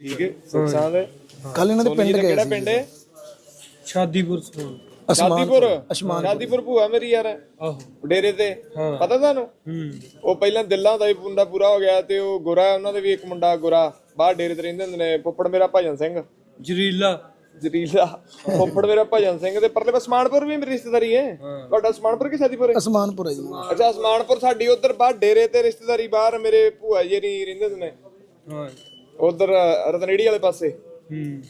ਠੀਕ ਹੈ? ਸੁਖ ਸਾਂਦ ਕੱਲ ਇਹਨਾਂ ਦੇ ਪਿੰਡ ਗਏ ਕਿਹੜਾ ਪਿੰਡ ਹੈ? ਸ਼ਾਦੀਪੁਰ ਸਮਾਨ ਸ਼ਾਦੀਪੁਰ? ਅਸਮਾਨ ਸ਼ਾਦੀਪੁਰ ਭੂਆ ਮੇਰੀ ਯਾਰ। ਆਹੋ। ਡੇਰੇ ਤੇ। ਪਤਾ ਤੁਹਾਨੂੰ? ਹੂੰ। ਉਹ ਪਹਿਲਾਂ ਦਿੱਲਾਂ ਦਾ ਹੀ ਮੁੰਡਾ ਪੂਰਾ ਹੋ ਗਿਆ ਤੇ ਉਹ ਗੋਰਾ ਉਹਨਾਂ ਦੇ ਵੀ ਇੱਕ ਮੁੰਡਾ ਗੋਰਾ। ਬਾਹਰ ਡੇਰੇ ਤੇ ਰਹਿੰਦੇ ਹੁੰਦੇ ਨੇ। ਪੁੱਪੜ ਮੇਰਾ ਭਜਨ ਸਿੰਘ। ਜਰੀਲਾ। ਜਰੀਲਾ। ਪੁੱਪੜ ਮੇਰਾ ਭਜਨ ਸਿੰਘ ਤੇ ਪਰਲੇ ਪਾਸੇ ਸਮਾਨਪੁਰ ਵੀ ਮੇਰੀ ਰਿਸ਼ਤੇਦਾਰੀ ਹੈ? ਤੁਹਾਡਾ ਸਮਾਨਪੁਰ ਕਿ ਸ਼ਾਦੀਪੁਰ ਹੈ? ਅਸਮਾਨਪੁਰ ਹੈ ਜੀ। ਅੱਛਾ ਸਮਾਨਪੁਰ ਸਾਡੀ ਉਧਰ ਬਾਹਰ ਡੇਰੇ ਤੇ ਰਿਸ਼ਤੇਦਾਰੀ ਬਾਹਰ ਮੇਰੇ ਭੂਆ ਜੀ ਰਹਿੰਦੇ ਹੁੰਦੇ ਨੇ। ਹਾਂ। ਉਧਰ ਰਤਨੇੜੀ ਵਾਲੇ ਪਾਸੇ। ਹੂੰ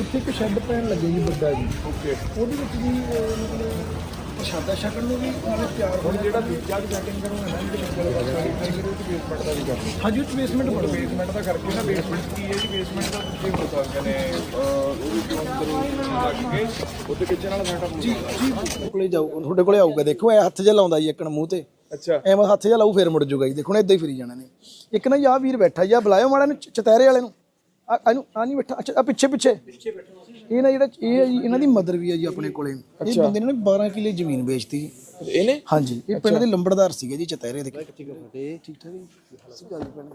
ਉੱਥੇ ਇੱਕ ਸ਼ੈੱਡ ਪੈਣ ਲੱਗੇ ਜੀ ਵੱਡਾ ਜੀ। ਓਕੇ ਉਹਦੇ ਵਿੱਚ ਵੀ ਅਹ, ਮਤਲਬ ਪ੍ਰਸ਼ਾਦਾ ਛਕਣ ਨੂੰ ਵੀ ਨਾਲੇ ਤਿਆਰ ਹੋ ਜਿਹੜਾ ਦੂਜਾ ਵੀ ਸੈਟਿੰਗ ਕਰੂੰਗਾ ਨਾ ਜਿਹੜੇ ਮੇਰੇ ਪਾਸ ਸਾਰੀ ਚਾਹੀਦੀ ਉਹ ਬੇਸਮੈਂਟ ਦਾ ਵੀ ਕਰਨੀ। ਹਾਂਜੀ ਉੱਥੇ ਬੇਸਮੈਂਟ ਬਣ ਬੇਸਮੈਂਟ ਦਾ ਕਰਕੇ ਨਾ ਬੇਸਮੈਂਟ ਕੀ ਹੈ ਜੀ? ਬੇਸਮੈਂਟ ਦਾ ਤੁਸੀਂ ਹੋ ਸਕਦੇ ਨੇ ਅਹ, ਉਹ ਵੀ ਕਿਉਂ ਲੱਗ ਕੇ ਉੱਤੇ ਕਿਚਨ ਵਾਲਾ ਸੈਟਅਪ ਜੀ ਕੋਲੇ ਜਾਊ ਤੁਹਾਡੇ ਕੋਲੇ ਆਊਗਾ। ਦੇਖੋ ਇਹ ਹੱਥ ਜਿਹਾ ਲਾਉਂਦਾ ਜੀ ਇੱਕਣ ਮੂੰਹ ਤੇ। ਅੱਛਾ। ਐਵੇਂ ਹੱਥ ਜਿਹਾ ਲਾਊ ਫੇਰ ਮੁੜ ਜੂਗਾ ਜੀ। ਦੇਖੋ ਨਾ ਇਦਾਂ ਹੀ ਫਿਰੀ ਜਾਣਾ ਨੇ। ਇੱਕ ਨਾ ਯਾ ਵੀਰ ਬੈਠਾ ਜੀ ਆਹ ਬੁਲਾਇਓ ਮਾੜਾ ਨੂੰ ਚਤੈਰੇ ਵਾਲੇ ਨੂੰ। ਆ ਇਹਨੂੰ ਆ ਨਹੀਂ ਬੈਠਾ। ਅੱਛਾ ਆ ਪਿੱਛੇ ਪਿੱਛੇ। ਇਹ ਨਾ ਜਿਹੜਾ ਇਹ ਹੈ ਜੀ ਇਹਨਾਂ ਦੀ ਮਦਰ ਵੀ ਹੈ ਜੀ ਆਪਣੇ ਕੋਲੇ। ਇਹ ਬੰਦੇ ਨੇ ਨਾ 12 ਕਿੱਲੇ ਜ਼ਮੀਨ ਵੇਚਤੀ। ਜੀ ਇਹਨੇ? ਹਾਂਜੀ ਇਹ ਪਿੰਡ ਦੇ ਲੰਬੜਦਾਰ ਸੀਗੇ ਜੀ ਚਤੈਰੇ ਦੇ। ਠੀਕ ਠੀਕ ਠਾਕ ਜੀ ਗੱਲ ਭੈਣੇ।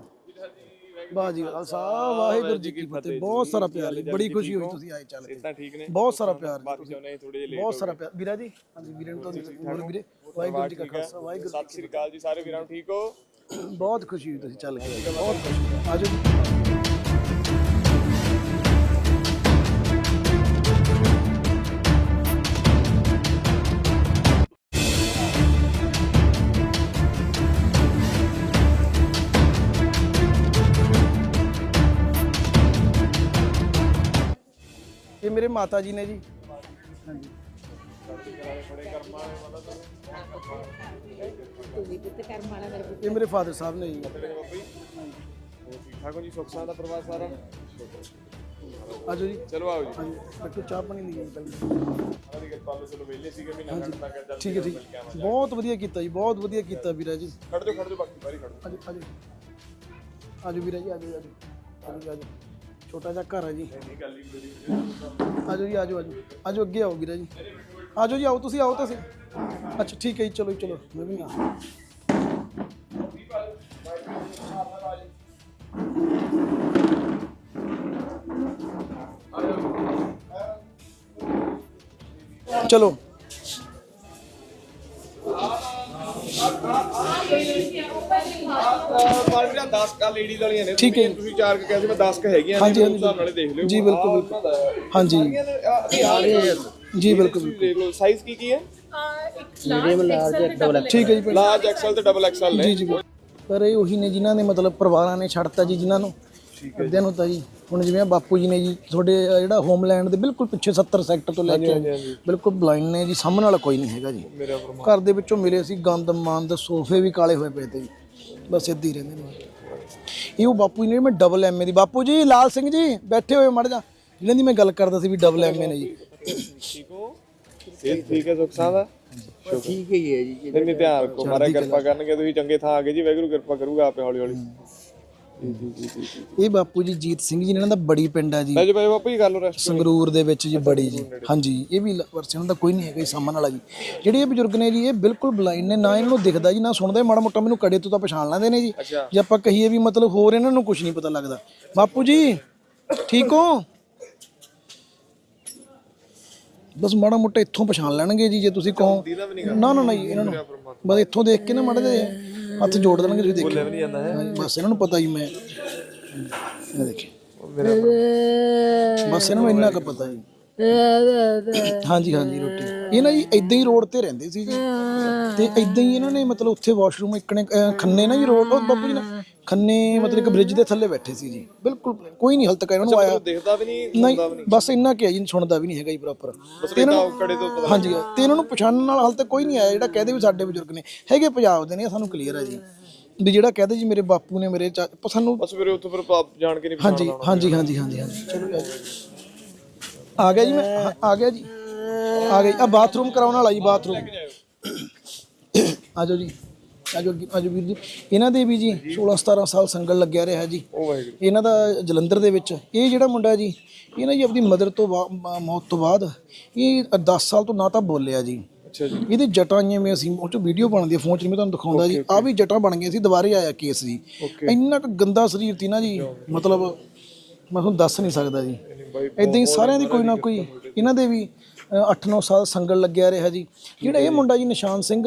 ਵਾਹ ਜੀ ਖਾਲਸਾ ਵਾਹਿਗੁਰੂ ਜੀ ਕੀ ਫਤਿਹ। ਬਹੁਤ ਸਾਰਾ ਪਿਆਰ ਜੀ। ਬੜੀ ਖੁਸ਼ੀ ਹੋਈ ਤੁਸੀਂ ਆਏ ਚੱਲ ਕੇ। ਠੀਕ ਨੇ? ਬਹੁਤ ਸਾਰਾ ਪਿਆਰ ਬਾਕੀ ਉਹਨੇ ਥੋੜੇ ਜਿਹੇ ਬਹੁਤ ਸਾਰਾ ਪਿਆਰ। ਵੀਰਾ ਜੀ? ਹਾਂਜੀ ਵੀਰੇ ਨੂੰ ਤਾਂ ਹੋਰ ਵੀਰੇ। ਵਾਹਿਗੁਰੂ ਜੀ ਕਾ ਖਾਲਸਾ ਵਾਹਿਗੁਰੂ ਸਤਿ ਸ੍ਰੀ ਅਕਾਲ ਜੀ ਸਾਰੇ ਵੀਰਾਂ ਨੂੰ ਠੀਕ ਹੋ? ਬਹੁਤ ਖੁਸ਼ੀ ਹੋਈ ਤੁਸੀਂ ਚੱਲ ਕੇ ਬਹੁਤ ਖੁਸ਼ੀ ਆਜੋ। ਮਾਤਾ ਜੀ ਨੇ ਜੀ। ਹਾਂਜੀ ਇਹ ਮੇਰੇ ਫਾਦਰ ਸਾਹਿਬ ਨੇ ਜੀ। ਠੀਕ ਠਾਕ ਹੋ ਜੀ ਸੁਖ ਸਾਂ ਦਾ ਪਰਿਵਾਰ ਸਾਰਾ ਆਜੋ ਜੀ। ਚਲੋ ਆਓ ਜੀ। ਹਾਂਜੀ ਬੱਚੋ ਚਾਹ ਪਾਣੀ ਦੀ ਗੱਲ ਪਹਿਲਾਂ ਚੱਲ ਠੀਕ ਹੈ ਠੀਕ ਬਹੁਤ ਵਧੀਆ ਕੀਤਾ ਜੀ ਬਹੁਤ ਵਧੀਆ ਕੀਤਾ ਵੀਰਾ ਜੀ। ਖੜ ਜਾਓ ਖੜ ਜਾਓ ਬਾਕੀ ਬਾਰੀ ਖੜ ਜਾਓ। ਆਜੋ ਆਜੋ। ਆਜੋ ਵੀਰਾ ਜੀ ਆਜੋ ਆਜੋ। ਆਜੋ ਆਜੋ। ਛੋਟਾ ਜਿਹਾ ਘਰ ਹੈ ਜੀ। ਇਹ ਗੱਲ ਹੀ ਬੜੀ ਆਜੋ ਜੀ ਆਜੋ ਆਜੋ। ਆਜੋ ਅੱਗੇ ਆਓ ਵੀਰਾ ਜੀ। ਆਜੋ ਜੀ ਆਓ ਤੁਸੀਂ ਆਓ ਤੁਸੀਂ ਅੱਛਾ ਠੀਕ ਹੈ ਜੀ ਚਲੋ ਜੀ, ਚਲੋ। ਮੈਂ ਵੀ ਆ। ਚਲੋ। ਪਰ ਵੀਰਾਂ 10 ਕਾ ਲੇਡੀਜ਼ ਵਾਲੀਆਂ ਨੇ। ਠੀਕ ਹੈ ਜੀ। ਤੁਸੀਂ ਚਾਰ ਕ ਕਹਿੰਦੇ ਮੈਂ 10 ਕ ਹੈਗੀਆਂ ਹਾਂਜੀ, ਨੇ ਹਾਂਜੀ, ਉਸ ਹਿਸਾਬ ਨਾਲੇ ਦੇਖ ਲਿਓ। ਜੀ, ਬਿਲਕੁਲ, ਆਹ ਬਿਲਕੁਲ। ਉਹਨਾਂ ਦਾ ਹੈ। ਹਾਂਜੀ ਇਹ ਆ ਰਹੇ ਹੈ। ਜੀ ਬਿਲਕੁਲ ਤੁਸੀਂ ਦੇਖ ਲਓ ਸਾਈਜ਼ ਕੀ ਕੀ ਹੈ? ਮੀਡੀਅਮ ਲਾਰਜ ਡਬਲ ਠੀਕ ਹੈ ਜੀ ਭੈਣ। ਲਾਰਜ ਐਕਸਲ ਤੇ ਡਬਲ ਐਕਸਲ ਨੇ। ਜੀ ਜੀ ਪਰ ਇਹ ਉਹੀ ਨੇ ਜਿਨ੍ਹਾਂ ਨੇ ਮਤਲਬ ਪਰਿਵਾਰਾਂ ਨੇ ਛੱਡਤਾ ਜੀ ਜਿਨ੍ਹਾਂ ਨੂੰ। ਅੱਧਿਆਂ ਨੂੰ ਤਾਂ ਜੀ ਹੁਣ ਜਿਵੇਂ ਆਹ ਬਾਪੂ ਜੀ ਨੇ ਜੀ ਤੁਹਾਡੇ ਅਹ ਜਿਹੜਾ ਹੋਮਲੈਂਡ ਦੇ ਬਿਲਕੁਲ ਪਿੱਛੇ 70 ਸੈਕਟਰ ਤੋਂ ਲੈ ਕੇ ਬਿਲਕੁਲ ਬਲਾਈਂਡ ਨੇ ਜੀ ਸਾਹਮਣੇ ਵਾਲਾ ਕੋਈ ਨਹੀਂ ਹੈਗਾ ਜੀ। ਮੇਰਾ ਘਰ ਦੇ ਵਿੱਚੋਂ ਮਿਲੇ ਸੀ ਗੰਦ ਮੰਦ ਸੋਫੇ ਵੀ ਕਾਲੇ ਹੋਏ ਪਏ ਤੇ ਜੀ। ਬਸ ਇੱਦਾਂ ਹੀ ਰਹਿੰਦੇ ਨੇ ਇਹ ਉਹ ਬਾਪੂ ਜੀ ਨੇ ਮੈਂ ਡਬਲ ਐਮਏ ਦੀ। ਬਾਪੂ ਜੀ ਲਾਲ ਸਿੰਘ ਜੀ ਬੈਠੇ ਹੋਏ ਮੜ ਜਾ ਜਿਹਨਾਂ ਦੀ ਮੈਂ ਗੱਲ ਕਰਦਾ ਸੀ ਵੀ ਡਬਲ ਐਮਏ ਨੇ ਜੀ। ਠੀਕ ਹੋ? ਇਹ ਠੀਕ ਹੈ ਸੁਖ ਸਾਂ ਦਾ ਠੀਕ ਹੀ ਹੈ ਜੀ। ਨਹੀਂ ਨਹੀਂ ਧਿਆਨ ਰੱਖੋ ਮਾਰਾ ਕਿਰਪਾ ਕਰਨਗੇ ਤੁਸੀਂ ਚੰਗੇ ਥਾਂ ਆ ਗਏ ਜੀ ਵਾਹਿਗੁਰੂ ਕਿਰਪਾ ਕਰੂਗਾ ਆਪੇ ਹੌਲੀ ਹੌਲੀ ਇਹ ਬਾਪੂ ਜੀ ਜੀਤ ਸਿੰਘ ਜੀ ਇਹਨਾਂ ਦਾ ਬੜੀ ਪਿੰਡ ਹੈ ਜੀ। ਲੈ ਜੀ ਭਾਈ ਬਾਪੂ ਜੀ ਕਰ ਲਓ ਰੈਸਟ ਸੰਗਰੂਰ ਦੇ ਵਿੱਚ ਜੀ ਬੜੀ ਜੀ। ਹਾਂਜੀ ਇਹ ਵੀ ਵਰਸੇ ਉਹਨਾਂ ਦਾ ਕੋਈ ਨਹੀਂ ਹੈਗਾ ਜੀ ਸਾਹਮਣ ਵਾਲਾ ਜੀ। ਜਿਹੜੇ ਇਹ ਬਜ਼ੁਰਗ ਨੇ ਜੀ ਇਹ ਬਿਲਕੁਲ ਬਲਾਈਂਡ ਨੇ ਨਾ ਇਹਨਾਂ ਨੂੰ ਦਿਖਦਾ ਜੀ ਨਾ ਸੁਣਦਾ ਮਾੜਾ ਮੋਟਾ ਮੈਨੂੰ ਕੜੇ ਤੋਂ ਤਾਂ ਪਛਾਣ ਲੈਂਦੇ ਨੇ ਜੀ। ਜੇ ਆਪਾਂ ਕਹੀਏ ਵੀ ਮਤਲਬ ਹੋਰ ਇਹਨਾਂ ਨੂੰ ਕੁਝ ਨਹੀਂ ਪਤਾ ਲੱਗਦਾ। ਬਾਪੂ ਜੀ ਠੀਕ ਹੋ? ਬਸ ਮਾੜਾ ਮੋਟਾ ਇੱਥੋਂ ਪਛਾਣ ਲੈਣਗੇ ਜੀ ਜੇ ਤੁਸੀਂ ਕਹੋ। ਨਾ ਨਾ ਨਾ ਜੀ ਇਹਨਾਂ ਨੂੰ। ਬਸ ਇੱਥੋਂ ਦੇਖ ਕੇ ਨਾ ਮਾੜਾ ਜਿਹਾ। ਹੱਥ ਜੋੜ ਦੇਣਗੇ ਤੁਸੀਂ ਦੇਖੋ ਨਹੀਂ ਜਾਂਦਾ ਹੈ। ਹਾਂਜੀ, ਬਸ ਇਹਨਾਂ ਨੂੰ ਪਤਾ ਹੀ ਮੈਂ। ਇਹ ਦੇਖੀ ਬਸ ਇਹਨਾਂ ਨੂੰ ਇੰਨਾ ਕੁ ਪਤਾ ਜੀ। ਹਾਂਜੀ ਹਾਂਜੀ ਰੋਟੀ। ਇਹ ਨਾ ਜੀ ਇਦਾਂ ਹੀ ਰੋਡ ਤੇ ਰਹਿੰਦੇ ਸੀ ਜੀ। ਤੇ ਇਦਾਂ ਹੀ ਇਹਨਾਂ ਨੇ ਮਤਲਬ ਉੱਥੇ ਵਾਸ਼ਰੂਮ ਇੱਕਣੇ ਅਹ, ਖੰਨੇ ਨਾ ਜੀ ਰੋਡ ਉਹ ਬਾਪੂ ਜੀ ਨੇ ਖੰਨੇ ਮਤਲਬ ਇੱਕ ਬ੍ਰਿਜ ਦੇ ਥੱਲੇ ਬੈਠੇ ਸੀ ਜੀ। ਬਿਲਕੁਲ ਕੋਈ ਨਹੀਂ ਹਲ ਤੱਕ ਇਹਨਾਂ ਨੂੰ ਆਇਆ। ਦੇਖਦਾ ਵੀ ਨਹੀਂ ਨਹੀਂ ਬਸ ਇੰਨਾ ਕਿ ਹੈ ਜੀ ਸੁਣਦਾ ਵੀ ਨਹੀਂ ਹੈਗਾ ਜੀ ਪ੍ਰੋਪਰ ਬਸ ਇਦਾਂ ਕੜੇ ਤੋਂ ਪਤਾ ਹਾਂਜੀ ਤੇ ਇਹਨਾਂ ਨੂੰ ਪਛਾਣਨ ਨਾਲ ਹਾਲ ਤੱਕ ਕੋਈ ਨਹੀਂ ਆਇਆ ਜਿਹੜਾ ਕਹਦੇ ਵੀ ਸਾਡੇ ਬਜ਼ੁਰਗ ਨੇ। ਹੈਗੇ ਪੰਜਾਬ ਦੇ ਨੇ ਇਹ ਸਾਨੂੰ ਕਲੀਅਰ ਹੈ ਜੀ। ਵੀ ਜਿਹੜਾ ਕਹਦੇ ਜੀ ਮੇਰੇ ਬਾਪੂ ਨੇ ਮੇਰੇ ਚਾ- ਪਰ ਸਾਨੂੰ ਬਸ ਫਿਰ ਉੱਥੋਂ ਫਿਰ ਆਪ ਜਾਣ ਕੇ ਨਹੀਂ ਹਾਂਜੀ ਹਾਂਜੀ ਹਾਂਜੀ ਹਾਂਜੀ ਹਾਂਜੀ। ਚਲੋ ਜੀ, ਆ ਗਿਆ ਜੀ ਮੈਂ ਹਾਂ, ਆ ਗਿਆ ਜੀ। ਆ ਗਿਆ ਜੀ। ਆ ਬਾਥਰੂਮ ਕਰਾਉਣ ਵਾਲਾ ਜੀ ਬਾਥਰੂਮ ਆਜੋ ਜੀ ਆਜੋ ਅੱਗੇ- ਆਜੋ ਵੀਰ ਜੀ। ਇਹਨਾਂ ਦੇ ਵੀ ਜੀ 16 17 ਸਾਲ ਸੰਗਲ ਲੱਗਿਆ ਰਿਹਾ ਜੀ। ਉਹ ਵਾਹਿਗੁਰੂ। ਇਹਨਾਂ ਦਾ ਜਲੰਧਰ ਦੇ ਵਿੱਚ ਇਹ ਜਿਹੜਾ ਮੁੰਡਾ ਜੀ ਇਹ ਨਾ ਜੀ ਆਪਣੀ ਮਦਰ ਤੋਂ ਬਾ- ਮ- ਮੌਤ ਤੋਂ ਬਾਅਦ ਇਹ 10 ਸਾਲ ਤੋਂ ਨਾ ਤਾਂ ਬੋਲਿਆ ਜੀ। ਅੱਛਾ ਜੀ। ਇਹਦੇ ਜਟਾਂ ਜਿਵੇਂ ਮੈਂ ਅਸੀਂ ਉਹ ਚ ਵੀਡੀਓ ਬਣਦੀ ਆ ਫੋਨ ਚ ਮੈਂ ਤੁਹਾਨੂੰ ਦਿਖਾਉਂਦਾ ਜੀ। ਆ ਵੀ ਜਟਾਂ ਬਣ ਗਈਆਂ ਸੀ ਦੁਬਾਰੇ ਆਇਆ ਕੇਸ ਜੀ। ਇੰਨਾ ਕੁ ਗੰਦਾ ਸਰੀਰ ਸੀ ਨਾ ਜੀ ਮਤਲਬ ਮੈਂ ਤੁਹਾਨੂੰ ਦੱਸ ਨਹੀਂ ਸਕਦਾ ਜੀ। ਇਦਾਂ ਹੀ ਸਾਰਿਆਂ ਦੀ ਕੋਈ ਨਾ ਕੋਈ ਇਹਨਾਂ ਦੇ ਵੀ 8-9 ਸਾਲ ਸੰਗਲ ਲੱਗਿਆ ਰਿਹਾ ਜੀ। ਜਿਹੜਾ ਇਹ ਮੁੰਡਾ ਜੀ ਨਿਸ਼ਾਨ ਸਿੰਘ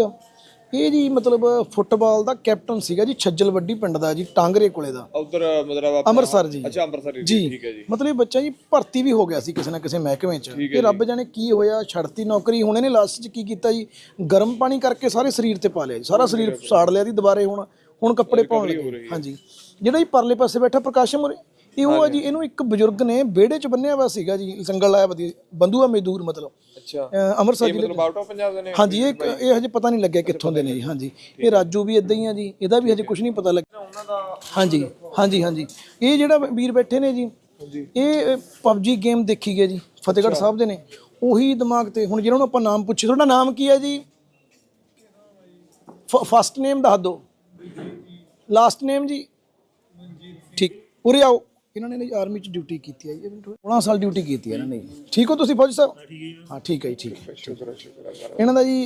ਇਹ ਜੀ ਮਤਲਬ ਫੁੱਟਬਾਲ ਦਾ ਕੈਪਟਨ ਸੀਗਾ ਜੀ ਛੱਜਲ ਵੱਡੀ ਪਿੰਡ ਦਾ ਜੀ ਟਾਂਗਰੇ ਕੋਲੇ ਦਾ। ਉਧਰ ਮਤਲਬ ਆਪਣਾ- ਅੰਮ੍ਰਿਤਸਰ ਜੀ। ਅੱਛਾ ਅੰਮ੍ਰਿਤਸਰ ਜੀ ਠੀਕ ਹੈ ਜੀ। ਮਤਲਬ ਇਹ ਬੱਚਾ ਜੀ ਭਰਤੀ ਵੀ ਹੋ ਗਿਆ ਸੀ ਕਿਸੇ ਨਾ ਕਿਸੇ ਮਹਿਕਮੇ 'ਚ। ਤੇ ਰੱਬ ਜਾਣੇ ਕੀ ਹੋਇਆ ਛੱਡਤੀ ਨੌਕਰੀ। ਹੁਣ ਇਹਨੇ ਲਾਸਟ 'ਚ ਕੀ ਕੀਤਾ ਜੀ? ਗਰਮ ਪਾਣੀ ਕਰਕੇ ਸਾਰੇ ਸਰੀਰ ਤੇ ਪਾ ਲਿਆ ਜੀ। ਸਾਰਾ ਸਰੀਰ ਸਾੜ ਲਿਆ ਦੀ ਦੁਬਾਰੇ ਹੁਣ। ਹੁਣ ਕੱਪੜੇ ਪਾਉਣ ਲੱਗੇ। ਹਾਂਜੀ। ਜਿਹੜਾ ਜੀ ਪਰਲੇ ਪਾਸੇ ਬੈਠਾ ਪ੍ਰਕਾਸ਼ਮ ਉਰੇ ਇਹ ਉਹ ਜੀ ਇਹਨੂੰ ਇੱਕ ਬਜ਼ੁਰਗ ਨੇ ਵਿਹੜੇ 'ਚ ਬੰਨਿਆ ਹੋਇਆ ਸੀਗਾ ਜੀ ਸੰਗਲ ਲਾਇਆ ਵਧੀਆ ਬੰਦੂਆ ਮਜ਼ਦੂਰ ਮਤਲਬ। ਅੱਛਾ। ਅੰਮ੍ਰਿਤਸਰ ਜ਼ਿਲ੍ਹੇ ਮਤਲਬ ਆਊਟ ਆਫ ਪੰਜਾਬ ਦੇ ਨੇ ਹਾਂਜੀ ਇਹ ਇਹ ਹਜੇ ਪਤਾ ਨਹੀਂ ਲੱਗਿਆ ਕਿੱਥੋਂ ਦੇ ਨੇ ਜੀ ਹਾਂਜੀ। ਇਹ ਰਾਜੂ ਵੀ ਇਦਾਂ ਹੀ ਆ ਜੀ ਇਹਦਾ ਵੀ ਹਜੇ ਕੁਝ ਨਹੀਂ ਪਤਾ ਲੱਗਿਆ ਹਾਂਜੀ ਹਾਂਜੀ ਹਾਂਜੀ। ਇਹ ਜਿਹੜਾ ਵੀਰ ਬੈਠੇ ਨੇ ਜੀ ਇਹ ਪਬਜੀ ਗੇਮ ਦੇਖੀ ਗਏ ਜੀ ਫਤਿਹਗੜ੍ਹ ਸਾਹਿਬ ਦੇ ਨੇ। ਉਹੀ ਦਿਮਾਗ ਤੇ ਹੁਣ ਜਿਹਨਾਂ ਨੂੰ ਆਪਾਂ ਨਾਮ ਪੁੱਛੇ ਤੁਹਾਡਾ ਨਾਮ ਕੀ ਹੈ ਜੀ? ਫਸਟ ਨੇਮ ਦੱਸ ਦਿਓ। ਲਾਸਟ ਨੇਮ ਜੀ। ਠੀਕ ਉਰੇ ਆਓ। ਇਹਨਾਂ ਨੇ ਆਰਮੀ ਚ ਡਿਊਟੀ ਕੀਤੀ ਹੈ ਜੀ। 16 ਸਾਲ ਡਿਊਟੀ ਕੀਤੀ ਹੈ ਇਹਨਾਂ ਨੇ। ਜੀ। ਠੀਕ ਹੋ ਤੁਸੀਂ ਫੌਜੀ ਸਾਹਿਬ? ਹਾਂ ਠੀਕ ਹੈ ਜੀ। ਠੀਕ ਹੈ ਸ਼ੁਕਰ ਹੈ, ਸ਼ੁਕਰ ਹੈ। ਇਹਨਾਂ ਦਾ ਜੀ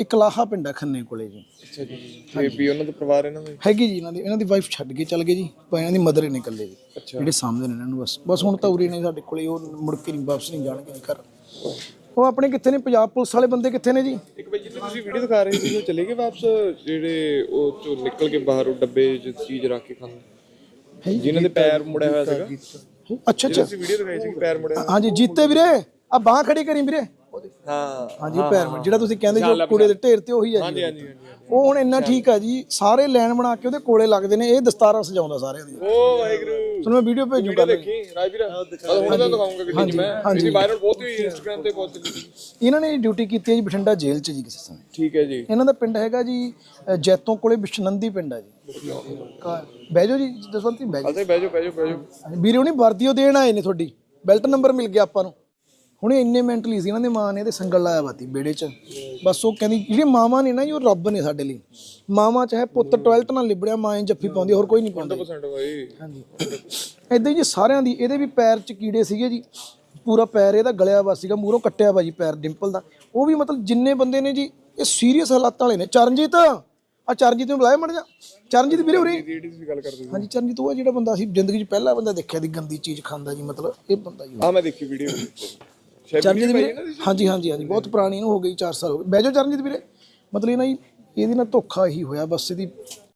ਇਕਲਾਹਾ ਪਿੰਡ ਹੈ ਖੰਨੇ ਕੋਲੇ ਜੀ। ਅੱਛਾ ਜੀ। ਤੇ ਵੀ ਉਹਨਾਂ ਦਾ ਪਰਿਵਾਰ ਇਹਨਾਂ ਦਾ ਹੈਗੀ ਜੀ ਇਹਨਾਂ ਦੀ ਇਹਨਾਂ ਦੀ ਵਾਈਫ ਛੱਡ ਕੇ ਚੱਲ ਗਏ ਜੀ ਪਰ ਇਹਨਾਂ ਦੀ ਮਦਰ ਹੀ ਨਿਕਲੇ ਜੀ। ਜਿਹੜੇ ਸਾਹਮਣੇ ਨੇ ਇਹਨਾਂ ਨੂੰ ਬਸ। ਬਸ ਹੁਣ ਤਾਂ ਉਰੇ ਨੇ ਸਾਡੇ ਕੋਲੇ ਉਹ ਮੁੜ ਕੇ ਨਹੀਂ ਵਾਪਸ ਨਹੀਂ ਜਾਣਗੇ ਜੀ ਘਰ। ਉਹ ਆਪਣੇ ਕਿੱਥੇ ਨੇ? ਪੰਜਾਬ ਪੁਲਿਸ ਵਾਲੇ ਬੰਦੇ ਕਿੱਥੇ ਨੇ ਜੀ? ਇੱਕ ਬਈ ਜਿੱਥੇ ਤੁਸੀਂ ਵੀਡੀਓ ਦਿਖਾ ਰਹੇ ਸੀ ਉਹ ਚਲੇ ਗਏ ਵਾਪਸ ਜਿਹੜੇ ਉਹ ਚੋਂ ਨਿਕਲ ਕੇ ਬਾਹਰ ਉਹ ਡੱਬੇ 'ਚ ਚੀਜ਼ ਰੱਖ ਕੇ ਖਾਂਦੇ? ਜਿਨ੍ਹਾਂ ਦੇ ਪੈਰ ਮੁੜਿਆ ਹੋਇਆ ਸੀਗਾ। ਅੱਛਾ ਅੱਛਾ। ਤੁਸੀਂ ਵੀਡੀਓ ਦਿਖਾਈ ਸੀ ਕਿ ਪੈਰ ਮੁੜਿਆ ਹਾਂਜੀ ਜੀਤੇ ਵੀਰੇ ਆ ਬਾਹ ਖੜੀ ਕਰੀ ਵੀਰੇ। ਹਾਂ ਹਾਂਜੀ ਪੈਰ ਜਿਹੜਾ ਤੁਸੀਂ ਕਹਿੰਦੇ ਜੋ ਕੂੜੇ ਦੇ ਢੇਰ ਤੇ ਉਹੀ ਹੈ ਜੀ। ਹਾਂਜੀ ਹਾਂਜੀ ਉਹ ਹੁਣ ਇੰਨਾ ਠੀਕ ਆ ਜੀ। ਸਾਰੇ ਲਾਈਨ ਬਣਾ ਕੇ ਉਹਦੇ ਕੋਲੇ ਲੱਗਦੇ ਨੇ। ਇਹ ਦਸਤਾਰਾਂ ਸਜਾਉਂਦਾ ਸਾਰਿਆਂ ਦੀ ਓ ਵਾਹਿਗੁਰੂ। ਤੁਹਾਨੂੰ ਮੈਂ ਵੀਡੀਓ ਭੇਜੂ ਕੱਲ ਦੇਖੀ ਰਾਜਵੀਰ ਹੁਣ ਤਾਂ ਦਿਖਾਉਂਗਾ ਕਿ ਜੀ ਮੈਂ। ਇਹਦੀ ਵਾਇਰਲ ਬਹੁਤ ਹੋਈ ਇੰਸਟਾਗ੍ਰam ਤੇ ਬਹੁਤ। ਚੱਲੀ ਇਹਨਾਂ ਨੇ ਡਿਊਟੀ ਕੀਤੀ ਹੈ ਜੀ ਬਠਿੰਡਾ ਜੇਲ੍ਹ 'ਚ ਜੀ ਕਿਸੇ ਸਮੇਂ। ਠੀਕ ਹੈ ਜੀ। ਇਹਨਾਂ ਦਾ ਪਿੰਡ ਹੈਗਾ ਜੀ ਅ, ਜੈਤੋਂ ਕੋਲੇ ਬਿਸ਼ਨੰਦੀ ਪਿੰਡ ਹੈ ਜੀ। ਬਹਿ ਜਾਓ ਜੀ ਜਸਵੰਤ ਬਹਿ ਜਾਓ। ਅਸੇ ਬਹਿ ਜਾਓ ਬਹਿ ਜਾਓ ਬਹਿ ਜਾਓ। ਵੀਰੇ ਉਹਨੇ ਵਰਦੀਓ ਦੇਣ ਆਏ ਨੇ ਤੁਹਾਡੀ। ਬੈਲਟ ਨੰਬਰ ਮਿਲ ਗਿਆ ਆਪਾਂ ਨੂੰ। ਹੁਣੇ ਇੰਨੇ ਮੈਂਟਲੀ ਸੀ ਇਹਨਾਂ ਦੇ ਮਾਂ ਨੇ ਇਹਦੇ ਸੰਗਲ ਲਾਇਆ ਬਾਤੀ ਬੇੜੇ 'ਚ। ਬਸ ਉਹ ਕਹਿੰਦੀ ਜਿਹੜੀ ਮਾਵਾਂ ਨੇ ਨਾ ਜੀ ਉਹ ਰੱਬ ਨੇ ਸਾਡੇ ਲਈ। ਮਾਵਾਂ ਚਾਹੇ ਪੁੱਤ ਟਾਇਲਟ ਨਾਲ ਲਿਬੜਿਆ ਮਾਂ ਇੰਜ ਜੱਫੀ ਪਾਉਂਦੀ ਹੋਰ ਕੋਈ ਨਹੀਂ ਪਾਉਂਦਾ। 100% ਬਾਈ। ਹਾਂਜੀ। ਇਦਾਂ ਹੀ ਜੀ ਸਾਰਿਆਂ ਦੀ ਇਹਦੇ ਵੀ ਪੈਰ 'ਚ ਕੀੜੇ ਸੀਗੇ ਜੀ। ਪੂਰਾ ਪੈਰ ਇਹਦਾ ਗਲਿਆ ਵਾ ਸੀਗਾ ਮੂਹਰੋਂ ਕੱਟਿਆ ਵਾ ਜੀ ਪੈਰ ਡਿੰਪਲ ਦਾ। ਉਹ ਵੀ ਮਤਲਬ ਜਿੰਨੇ ਬੰਦੇ ਨੇ ਜੀ ਇਹ ਸੀਰੀਅਸ ਹਾਲਾਤਾਂ ਵਾਲੇ ਨੇ। ਚਰਨਜੀਤ! ਆ ਚਰਨਜੀਤ ਨੂੰ ਬੁਲਾਇਆ ਮੜ ਜਾ ਚਰਨਜੀਤ ਵੀਰੇ ਉਰੇ। ਗੱਲ ਕਰਦੇ ਸੀ। ਹਾਂਜੀ ਚਰਨਜੀਤ ਉਹ ਆ ਜਿਹੜਾ ਬੰਦਾ ਅਸੀਂ ਜ਼ਿੰਦਗੀ 'ਚ ਪਹਿਲਾ ਬੰਦਾ ਦੇਖਿਆ ਦੀ ਗੰਦੀ ਚੀਜ਼ ਖਾਂਦਾ ਜੀ ਮਤਲਬ ਇਹ ਬੰਦਾ ਜੀ ਆ ਮੈਂ ਦੇਖੀ ਵੀਡੀਓ ਚਰਨਜੀਤ ਵੀਰੇ ਹਾਂਜੀ ਹਾਂਜੀ ਹਾਂਜੀ ਬਹੁਤ ਪੁਰਾਣੀ ਨੂੰ ਹੋ ਗਈ 4 ਸਾਲ ਹੋ ਗਏ। ਬਹਿ ਜਾਓ ਚਰਨਜੀਤ ਵੀਰੇ। ਮਤਲਬ ਇਹ ਨਾ ਜੀ ਇਹਦੇ ਨਾਲ ਧੋਖਾ ਹੀ ਹੋਇਆ ਬਸ ਇਹਦੀ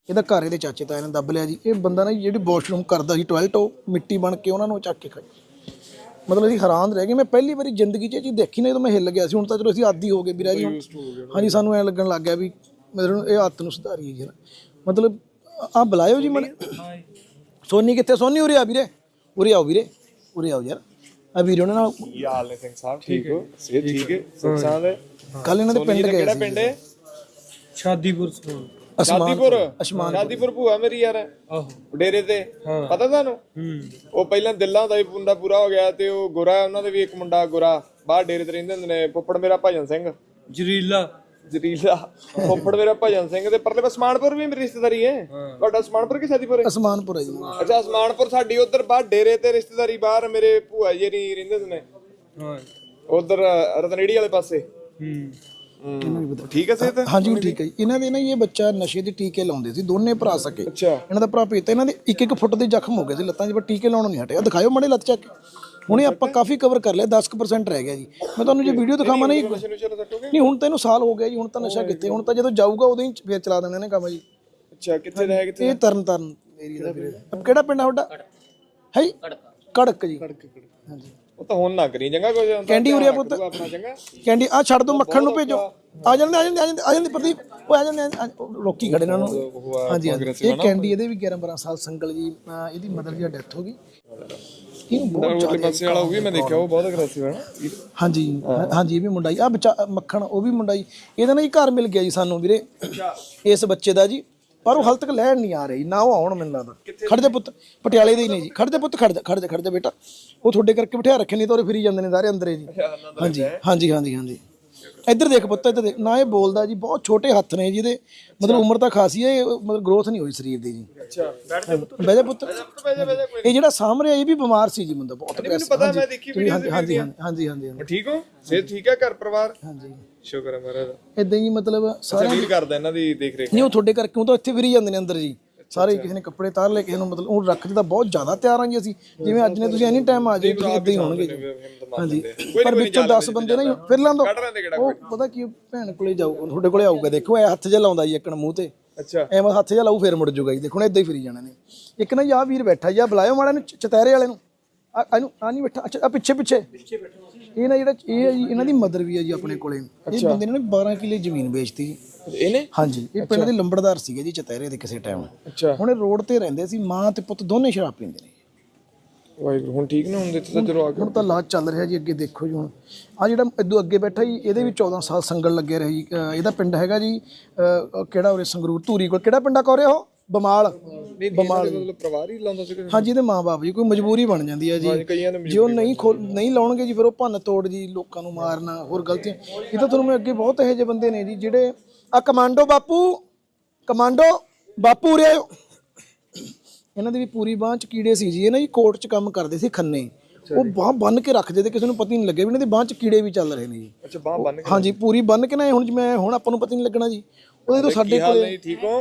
ਇਹਦਾ ਘਰ ਇਹਦੇ ਚਾਚੇ ਤਾਏ ਨੇ ਦੱਬ ਲਿਆ ਜੀ। ਇਹ ਬੰਦਾ ਨਾ ਜਿਹੜੀ ਵਾਸ਼ਰੂਮ ਕਰਦਾ ਸੀ ਟਾਇਲਟ ਉਹ ਮਿੱਟੀ ਬਣ ਕੇ ਉਹਨਾਂ ਨੂੰ ਚੱਕ ਕੇ ਖਾਈ। ਮਤਲਬ ਅਸੀਂ ਹੈਰਾਨ ਰਹਿ ਗਏ। ਮੈਂ ਪਹਿਲੀ ਵਾਰੀ ਜ਼ਿੰਦਗੀ 'ਚ ਇਹ ਚੀਜ਼ ਦੇਖੀ ਨਹੀਂ ਤਾਂ ਮੈਂ ਹਿੱਲ ਗਿਆ ਸੀ ਹੁਣ ਤਾਂ ਚਲੋ ਅਸੀਂ ਆਦੀ ਹੋ ਗਏ ਵੀਰਾ ਜੀ ਹਾਂਜੀ ਸਾਨੂੰ ਐ ਲੱਗਣ ਲੱਗ ਗਿਆ ਵੀ ਮਤਲਬ ਇਹ ਹੱਥ ਨੂੰ ਸੁਧਾਰੀਏ ਜੀ ਮਤਲਬ ਆ ਬੁਲਾਇਓ ਜੀ ਮਨ ਸੋਨੀ ਕਿੱਥੇ? ਸੋਨੀ ਉਰੇ ਆ ਵੀਰੇ। ਉਰੇ ਆਓ ਵੀਰੇ। ਉਰੇ ਆਓ ਯਾਰ। ਆ ਵੀਰੇ ਉਹਨਾਂ ਨਾਲ ਯਾਲ ਨੇ ਸਿੰਘ ਸਾਹਿਬ ਠੀਕ ਹੋ। ਸਿਹਤ ਠੀਕ ਹੈ? ਸਾਂਦ ਹੈ? ਕੱਲ ਇਹਨਾਂ ਦੇ ਪਿੰਡ ਗਏ ਕਿਹੜਾ ਸੀ। ਪਿੰਡ ਹੈ? ਸ਼ਾਦੀਪੁਰ ਸੋਨ ਸ਼ਾਦੀਪੁਰ? ਅਸਮਾਨ ਸ਼ਾਦੀਪੁਰ ਭੂਆ ਮੇਰੀ ਯਾਰ। ਆਹੋ। ਡੇਰੇ ਤੇ। ਪਤਾ ਤੁਹਾਨੂੰ? ਉਹ ਪਹਿਲਾਂ ਦਿੱਲਾਂ ਦਾ ਹੀ ਮੁੰਡਾ ਪੂਰਾ ਹੋ ਗਿਆ ਤੇ ਉਹ ਗੋਰਾ ਉਹਨਾਂ ਦੇ ਵੀ ਇੱਕ ਮੁੰਡਾ ਗੋਰਾ। ਬਾਹਰ ਡੇਰੇ ਤੇ ਰਹਿੰਦੇ ਹੁੰਦੇ ਨੇ। ਪੁੱਪੜ ਮੇਰਾ ਭਜਨ ਸਿੰਘ। ਜਰੀਲਾ। ਜਰੀਲਾ ਪੁੱਪੜ ਮੇਰਾ ਭਜਨ ਸਿੰਘ ਤੇ ਪਰਲੇ ਪਾਸੇ ਸਮਾਨਪੁਰ ਵੀ ਮੇਰੀ ਰਿਸ਼ਤੇਦਾਰੀ ਹੈ। ਤੁਹਾਡਾ ਸਮਾਨਪੁਰ ਕਿ ਸ਼ਾਦੀਪੁਰ ਹੈ? ਅਸਮਾਨਪੁਰ ਹੈ ਜੀ। ਅੱਛਾ ਸਮਾਨਪੁਰ ਸਾਡੀ ਉਧਰ ਬਾਹਰ ਡੇਰੇ ਤੇ ਰਿਸ਼ਤੇਦਾਰੀ ਬਾਹਰ ਮੇਰੇ ਭੂਆ ਜੀ ਨਹੀਂ ਰਹਿੰਦੇ ਹੁੰਦੇ ਨੇ। ਹਾਂ। ਉਧਰ ਰਤਨੇੜੀ ਵਾਲੇ ਪਾਸੇ। ਹੂੰ। ਠੀਕ ਹੈ ਸਿਹਤ ਹਾਂਜੀ ਠੀਕ ਹੈ ਜੀ। ਇਹਨਾਂ ਦੇ ਨਾ ਇਹ ਬੱਚਾ ਨਸ਼ੇ ਦੇ ਟੀਕੇ ਲਾਉਂਦੇ ਸੀ ਦੋਨੇ ਭਰਾ ਸਕੇ। ਅੱਛਾ। ਇਹਨਾਂ ਦਾ ਭਰਾ ਪੀਤਾ ਇਹਨਾਂ ਦੇ ਇੱਕ ਇੱਕ ਫੁੱਟ ਦੇ ਜ਼ਖਮ ਹੋ ਗਏ ਸੀ ਲੱਤਾਂ 'ਚ ਪਰ ਟੀਕੇ ਲਾਉਣੋਂ ਨਹੀਂ ਹਟਿਆ। ਦਿਖਾਇਓ ਮੜੇ ਲੱਤ ਚੱਕ ਹੁਣੇ ਆਪਾਂ ਕਾਫੀ ਕਵਰ ਕਰ ਲਿਆ 10% ਰਹਿ ਗਿਆ ਜੀ। ਮੈਂ ਤੁਹਾਨੂੰ ਜੇ ਵੀਡੀਓ ਦਿਖਾਵਾਂ ਨੂੰ ਨਹੀਂ ਹੁਣ ਤਾਂ ਇਹਨੂੰ ਸਾਲ ਹੋ ਗਿਆ ਜੀ ਹੁਣ ਤਾਂ ਨਸ਼ਾ ਕਿੱਥੇ ਹੁਣ ਤਾਂ ਜਦੋਂ ਜਾਊਗਾ ਉਦੋਂ ਹੀ ਫੇਰ ਚਲਾ ਦੇਣਾ ਇਹਨੇ ਕੰਮ ਜੀ। ਅੱਛਾ ਕਿੱਥੇ ਰਹਿ ਕਿੱਥੇ ਇਹ ਤਰਨ ਤਾਰਨ ਏਰੀਆ ਦਾ ਵੀਰੇ। ਅਬ ਕਿਹੜਾ ਪਿੰਡ ਆ ਤੁਹਾਡਾ? ਹੈ ਜੀ? ਕੜਕ। ਜੀ। ਹਾਂਜੀ। ਉਹ ਤਾਂ ਹੁਣ ਨਾ ਕਰੀ ਚੰਗਾ ਕੁਝ ਕੈਂਡੀ ਉਰਿਆ ਪੁੱਤ। ਆਪਣਾ ਚੰਗਾ ਕੈਂਡੀ ਆ ਛੱਡ ਦੋ ਮੱਖਣ ਨੂੰ ਭੇਜੋ। ਆ ਜਾਂਦੇ ਆ ਜਾਂਦੇ ਆ ਜਾਂਦੇ ਆ ਜਾਂਦੇ ਪ੍ਰਦੀਪ। ਉਹ ਆ ਜਾਂਦੇ ਰੋਕੀ ਖੜੇ ਇਹਨਾਂ ਨੂੰ। ਹਾਂਜੀ ਹਾਂਜੀ। ਇਹ ਕੈਂਡੀ ਇਹਦੇ ਵੀ 11 12 ਸਾਲ ਸੰਗਲ ਜੀ ਇਹਦੀ ਮਦਰ ਦੀ ਡੈਥ ਹੋ ਗਈ। ਇਹਨੂੰ ਬਹੁਤ ਉਰਲੇ ਪਾਸੇ ਵਾਲਾ ਉਹ ਵੀ ਮੈਂ ਦੇਖਿਆ ਉਹ ਬਹੁਤ ਅਗਰੈਸਿਵ ਹੈ ਨਾ। ਹਾਂਜੀ ਹਾਂ- ਹਾਂਜੀ ਇਹ ਵੀ ਮੁੰਡਾ ਜੀ ਆ ਬੱਚਾ ਮੱਖਣ ਉਹ ਵੀ ਮੁੰਡਾ ਜੀ ਇਹਦਾ ਨਾ ਜੀ ਘਰ ਮਿਲ ਗਿਆ ਜੀ ਸਾਨੂੰ ਵੀਰੇ। ਇਸ ਬੱਚੇ ਦਾ ਜੀ ਪਰ ਉਹ ਹਾਲ ਤੱਕ ਲੈਣ ਨਹੀਂ ਆ ਰਹੀ ਨਾ ਉਹ ਆਉਣ ਮੈਨੂੰ ਲੱਗਦਾ। ਖੜ ਜਾ ਪੁੱਤ ਪਟਿਆਲੇ ਦੇ ਹੀ ਨੇ ਜੀ। ਖੜ ਜਾ ਪੁੱਤ ਖੜ ਜਾ ਖੜ ਜਾ ਖੜ ਜਾ ਬੇਟਾ। ਉਹ ਤੁਹਾਡੇ ਕਰਕੇ ਬਿਠਾ ਰੱਖੇ ਨਹੀਂ ਤਾਂ ਉਹ ਫਿਰੀ ਜਾਂਦੇ ਨੇ ਸਾਰੇ ਅੰਦਰੇ ਜੀ। ਹਾਂਜੀ ਹਾਂਜੀ ਹਾਂਜੀ ਹਾਂਜੀ। ਇੱਧਰ ਦੇਖ ਪੁੱਤ ਇੱਧਰ ਦੇਖ। ਨਾ ਇਹ ਬੋਲਦਾ ਜੀ ਬਹੁਤ ਛੋਟੇ ਹੱਥ ਨੇ ਜੀ ਇਹਦੇ। ਮਤਲਬ ਉਮਰ ਤਾਂ ਖਾਸੀ ਹੈ ਇਹ ਮਤਲਬ ਗਰੋਥ ਨਹੀਂ ਹੋਈ ਸਰੀਰ ਦੀ ਜੀ। ਅੱਛਾ ਬਹਿ ਜਾ ਪੁੱਤ। ਬਹਿ ਜਾ ਬਹਿ ਜਾ ਇਹ ਜਿਹੜਾ ਸਾਹਮਣੇ ਆ, ਇਹ ਵੀ ਬਿਮਾਰ ਸੀ ਜੀ ਮੁੰਡਾ ਬਹੁਤ ਮੈਨੂੰ ਪਤਾ ਮੈਂ ਦੇਖੀ ਹਾਂਜੀ ਹਾਂਜੀ ਹਾਂਜੀ ਹਾਂਜੀ ਹਾਂਜੀ ਠੀਕ ਹੋ? ਸਿਹਤ ਠੀਕ ਹੈ ਘਰ ਪਰਿਵਾਰ? ਹਾਂਜੀ। ਸ਼ੁਕਰ ਹੈ ਮਹਾਰਾਜ। ਇਦਾਂ ਹੀ ਮਤਲਬ ਸਾਰੇ ਵੀਰ ਕਰਦਾ ਇਹਨਾਂ ਦੀ ਦੇਖ ਰੇਖ ਨਹੀਂ ਉਹ ਤੁਹਾਡੇ ਕਰਕੇ ਉਹ ਤਾਂ ਇੱਥੇ ਫਿਰੀ ਜਾਂਦੇ ਨੇ ਅੰਦਰ ਜੀ। ਸਾਰੇ ਕਿਸੇ ਨੇ ਕੱਪੜੇ ਤਾਰ ਲੈ ਕਿਸੇ ਨੂੰ ਮਤਲਬ ਉਹ ਰੱਖਦੇ ਤਾਂ ਬਹੁਤ ਜ਼ਿਆਦਾ ਤਿਆਰ ਆਂ ਜੀ ਅਸੀਂ ਜਿਵੇਂ ਅੱਜ ਨੇ ਤੁਸੀਂ ਐਨੀ ਟਾਈਮ ਆ ਜਾਏ ਤੁਸੀਂ ਇਦਾਂ ਹੀ ਹੋਣਗੇ ਹਾਂਜੀ। ਪਰ ਵਿੱਚੋਂ 10 ਬੰਦੇ ਨਾ ਫਿਰ ਲਾਂਦੋ ਉਹ ਪਤਾ ਕੀ ਭੈਣ ਕੋਲੇ ਜਾਊ ਤੁਹਾਡੇ ਕੋਲੇ ਆਊਗਾ ਦੇਖੋ ਇਹ ਹੱਥ ਜਿਹਾ ਲਾਉਂਦਾ ਜੀ ਇੱਕਣ ਮੂੰਹ ਤੇ। ਅੱਛਾ। ਐਵੇਂ ਹੱਥ ਜਿਹਾ ਲਾਊ ਫੇਰ ਮੁੜ ਜੂਗਾ ਜੀ। ਦੇਖੋ ਨਾ ਇਦਾਂ ਹੀ ਫਿਰੀ ਜਾਣਾ ਨੇ। ਇੱਕ ਨਾ ਯਾ ਵੀਰ ਬੈਠਾ ਜੀ ਬੁਲਾਇਓ ਮਾੜਾ ਨੂੰ ਚਤੈਰੇ ਵਾਲੇ ਨੂੰ। ਆ ਇਹਨੂੰ ਆ ਨਹੀਂ ਬੈਠਾ ਅੱਛਾ ਆ ਪਿੱਛੇ ਪਿੱਛੇ। ਇਹ ਨਾ ਜਿਹੜਾ ਇਹ ਹੈ ਜੀ ਇਹਨਾਂ ਦੀ ਮਦਰ ਵੀ ਹੈ ਜੀ ਆਪਣੇ ਕੋਲੇ। ਇਹ ਬੰਦੇ ਨੇ ਨਾ 12 ਕਿੱਲੇ ਜ਼ਮੀਨ ਵੇਚਤੀ। ਜੀ ਇਹਨੇ? ਹਾਂਜੀ ਇਹ ਪਿੰਡ ਦੇ ਲੰਬੜਦਾਰ ਸੀਗੇ ਜੀ ਚਤੈਰੇ ਦੇ ਕਿਸੇ ਟਾਈਮ ਅੱਛਾ। ਹੁਣ ਇਹ ਰੋਡ ਤੇ ਰਹਿੰਦੇ ਸੀ ਮਾਂ ਤੇ ਪੁੱਤ ਦੋਨੇ ਸ਼ਰਾਬ ਪੀਂਦੇ ਨੇ। ਵਾਹਿਗੁਰੂ ਹੁਣ ਠੀਕ ਨਾ ਹੁੰਦੇ ਤਾਂ ਚਲੋ ਆ ਹੁਣ ਤਾਂ ਇਲਾਜ ਚੱਲ ਰਿਹਾ ਜੀ ਅੱਗੇ ਦੇਖੋ ਜੀ ਹੁਣ। ਆ ਜਿਹੜਾ ਇਦੋਂ ਅੱਗੇ ਬੈਠਾ ਜੀ ਇਹਦੇ ਵੀ 14 ਸਾਲ ਸੰਗਲ ਲੱਗੇ ਰਹੇ ਜੀ। ਇਹਦਾ ਪਿੰਡ ਹੈਗਾ ਜੀ ਅਹ ਕਿਹੜਾ ਉਰੇ ਸੰਗਰੂਰ ਧੂਰੀ ਕੋਲ। ਕਿਹੜਾ ਪਿੰਡਾ ਕੋਰੇ ਉਹ? ਬਮਾਲ। ਬਮਾਲ ਮਤਲਬ ਪਰਿਵਾਰ ਹੀ ਲਾਉਂਦਾ ਸੀਗਾ। ਹਾਂਜੀ ਇਹਦੇ ਮਾਪੇ ਜੀ ਕੋਈ ਮਜਬੂਰੀ ਬਣ ਜਾਂਦੀ ਹੈ ਜੀ। ਜੇ ਉਹ ਨਹੀਂ ਖੋਲ ਨਹੀਂ ਲਾਉਣਗੇ ਜੀ ਫਿਰ ਉਹ ਭੰਨ ਤੋੜ ਜੀ ਲੋਕਾਂ ਨੂੰ ਮਾਰਨਾ ਹੋਰ ਗਲਤੀਆਂ। ਇਹ ਤਾਂ ਤੁਹਾਨੂੰ ਮੈਂ ਅੱਗੇ ਬਹੁਤ ਇਹੋ ਜਿਹੇ ਬੰਦੇ ਨੇ ਜੀ ਜਿਹੜੇ ਆ ਕਮਾਂਡੋ ਬਾਪੂ ਕਮਾਂਡੋ ਬਾਪੂ ਆਇਓ ਇਹਨਾਂ ਦੀ ਵੀ ਪੂਰੀ ਬਾਂਹ ਚ ਕੀੜੇ ਸੀ ਜੀ। ਇਹ ਨਾ ਜੀ ਕੋਰਟ ਚ ਕੰਮ ਕਰਦੇ ਸੀ ਖੰਨੇ। ਉਹ ਬਾਂਹ ਬੰਨ ਕੇ ਰੱਖਦੇ ਤੇ ਕਿਸੇ ਨੂੰ ਪਤਾ ਹੀ ਨਹੀਂ ਲੱਗਿਆ ਵੀ ਇਹਨਾਂ ਦੀ ਬਾਂਹ ਚ ਕੀੜੇ ਵੀ ਚੱਲ ਰਹੇ ਨੇ ਜੀ। ਅੱਛਾ ਬਾਹ ਬੰਨ ਕੇ ਹਾਂਜੀ ਪੂਰੀ ਬੰਨ ਕੇ ਨਾ ਹੁਣ ਜਿਵੇਂ ਹੁਣ ਆਪਾਂ ਨੂੰ ਪਤਾ ਹੀ ਨਹੀਂ ਲੱਗਣਾ ਜੀ। ਉਹਦੇ ਤੋਂ ਸਾਡੇ ਕੋਲੇ ਨਹੀਂ ਠੀਕ ਹੋ?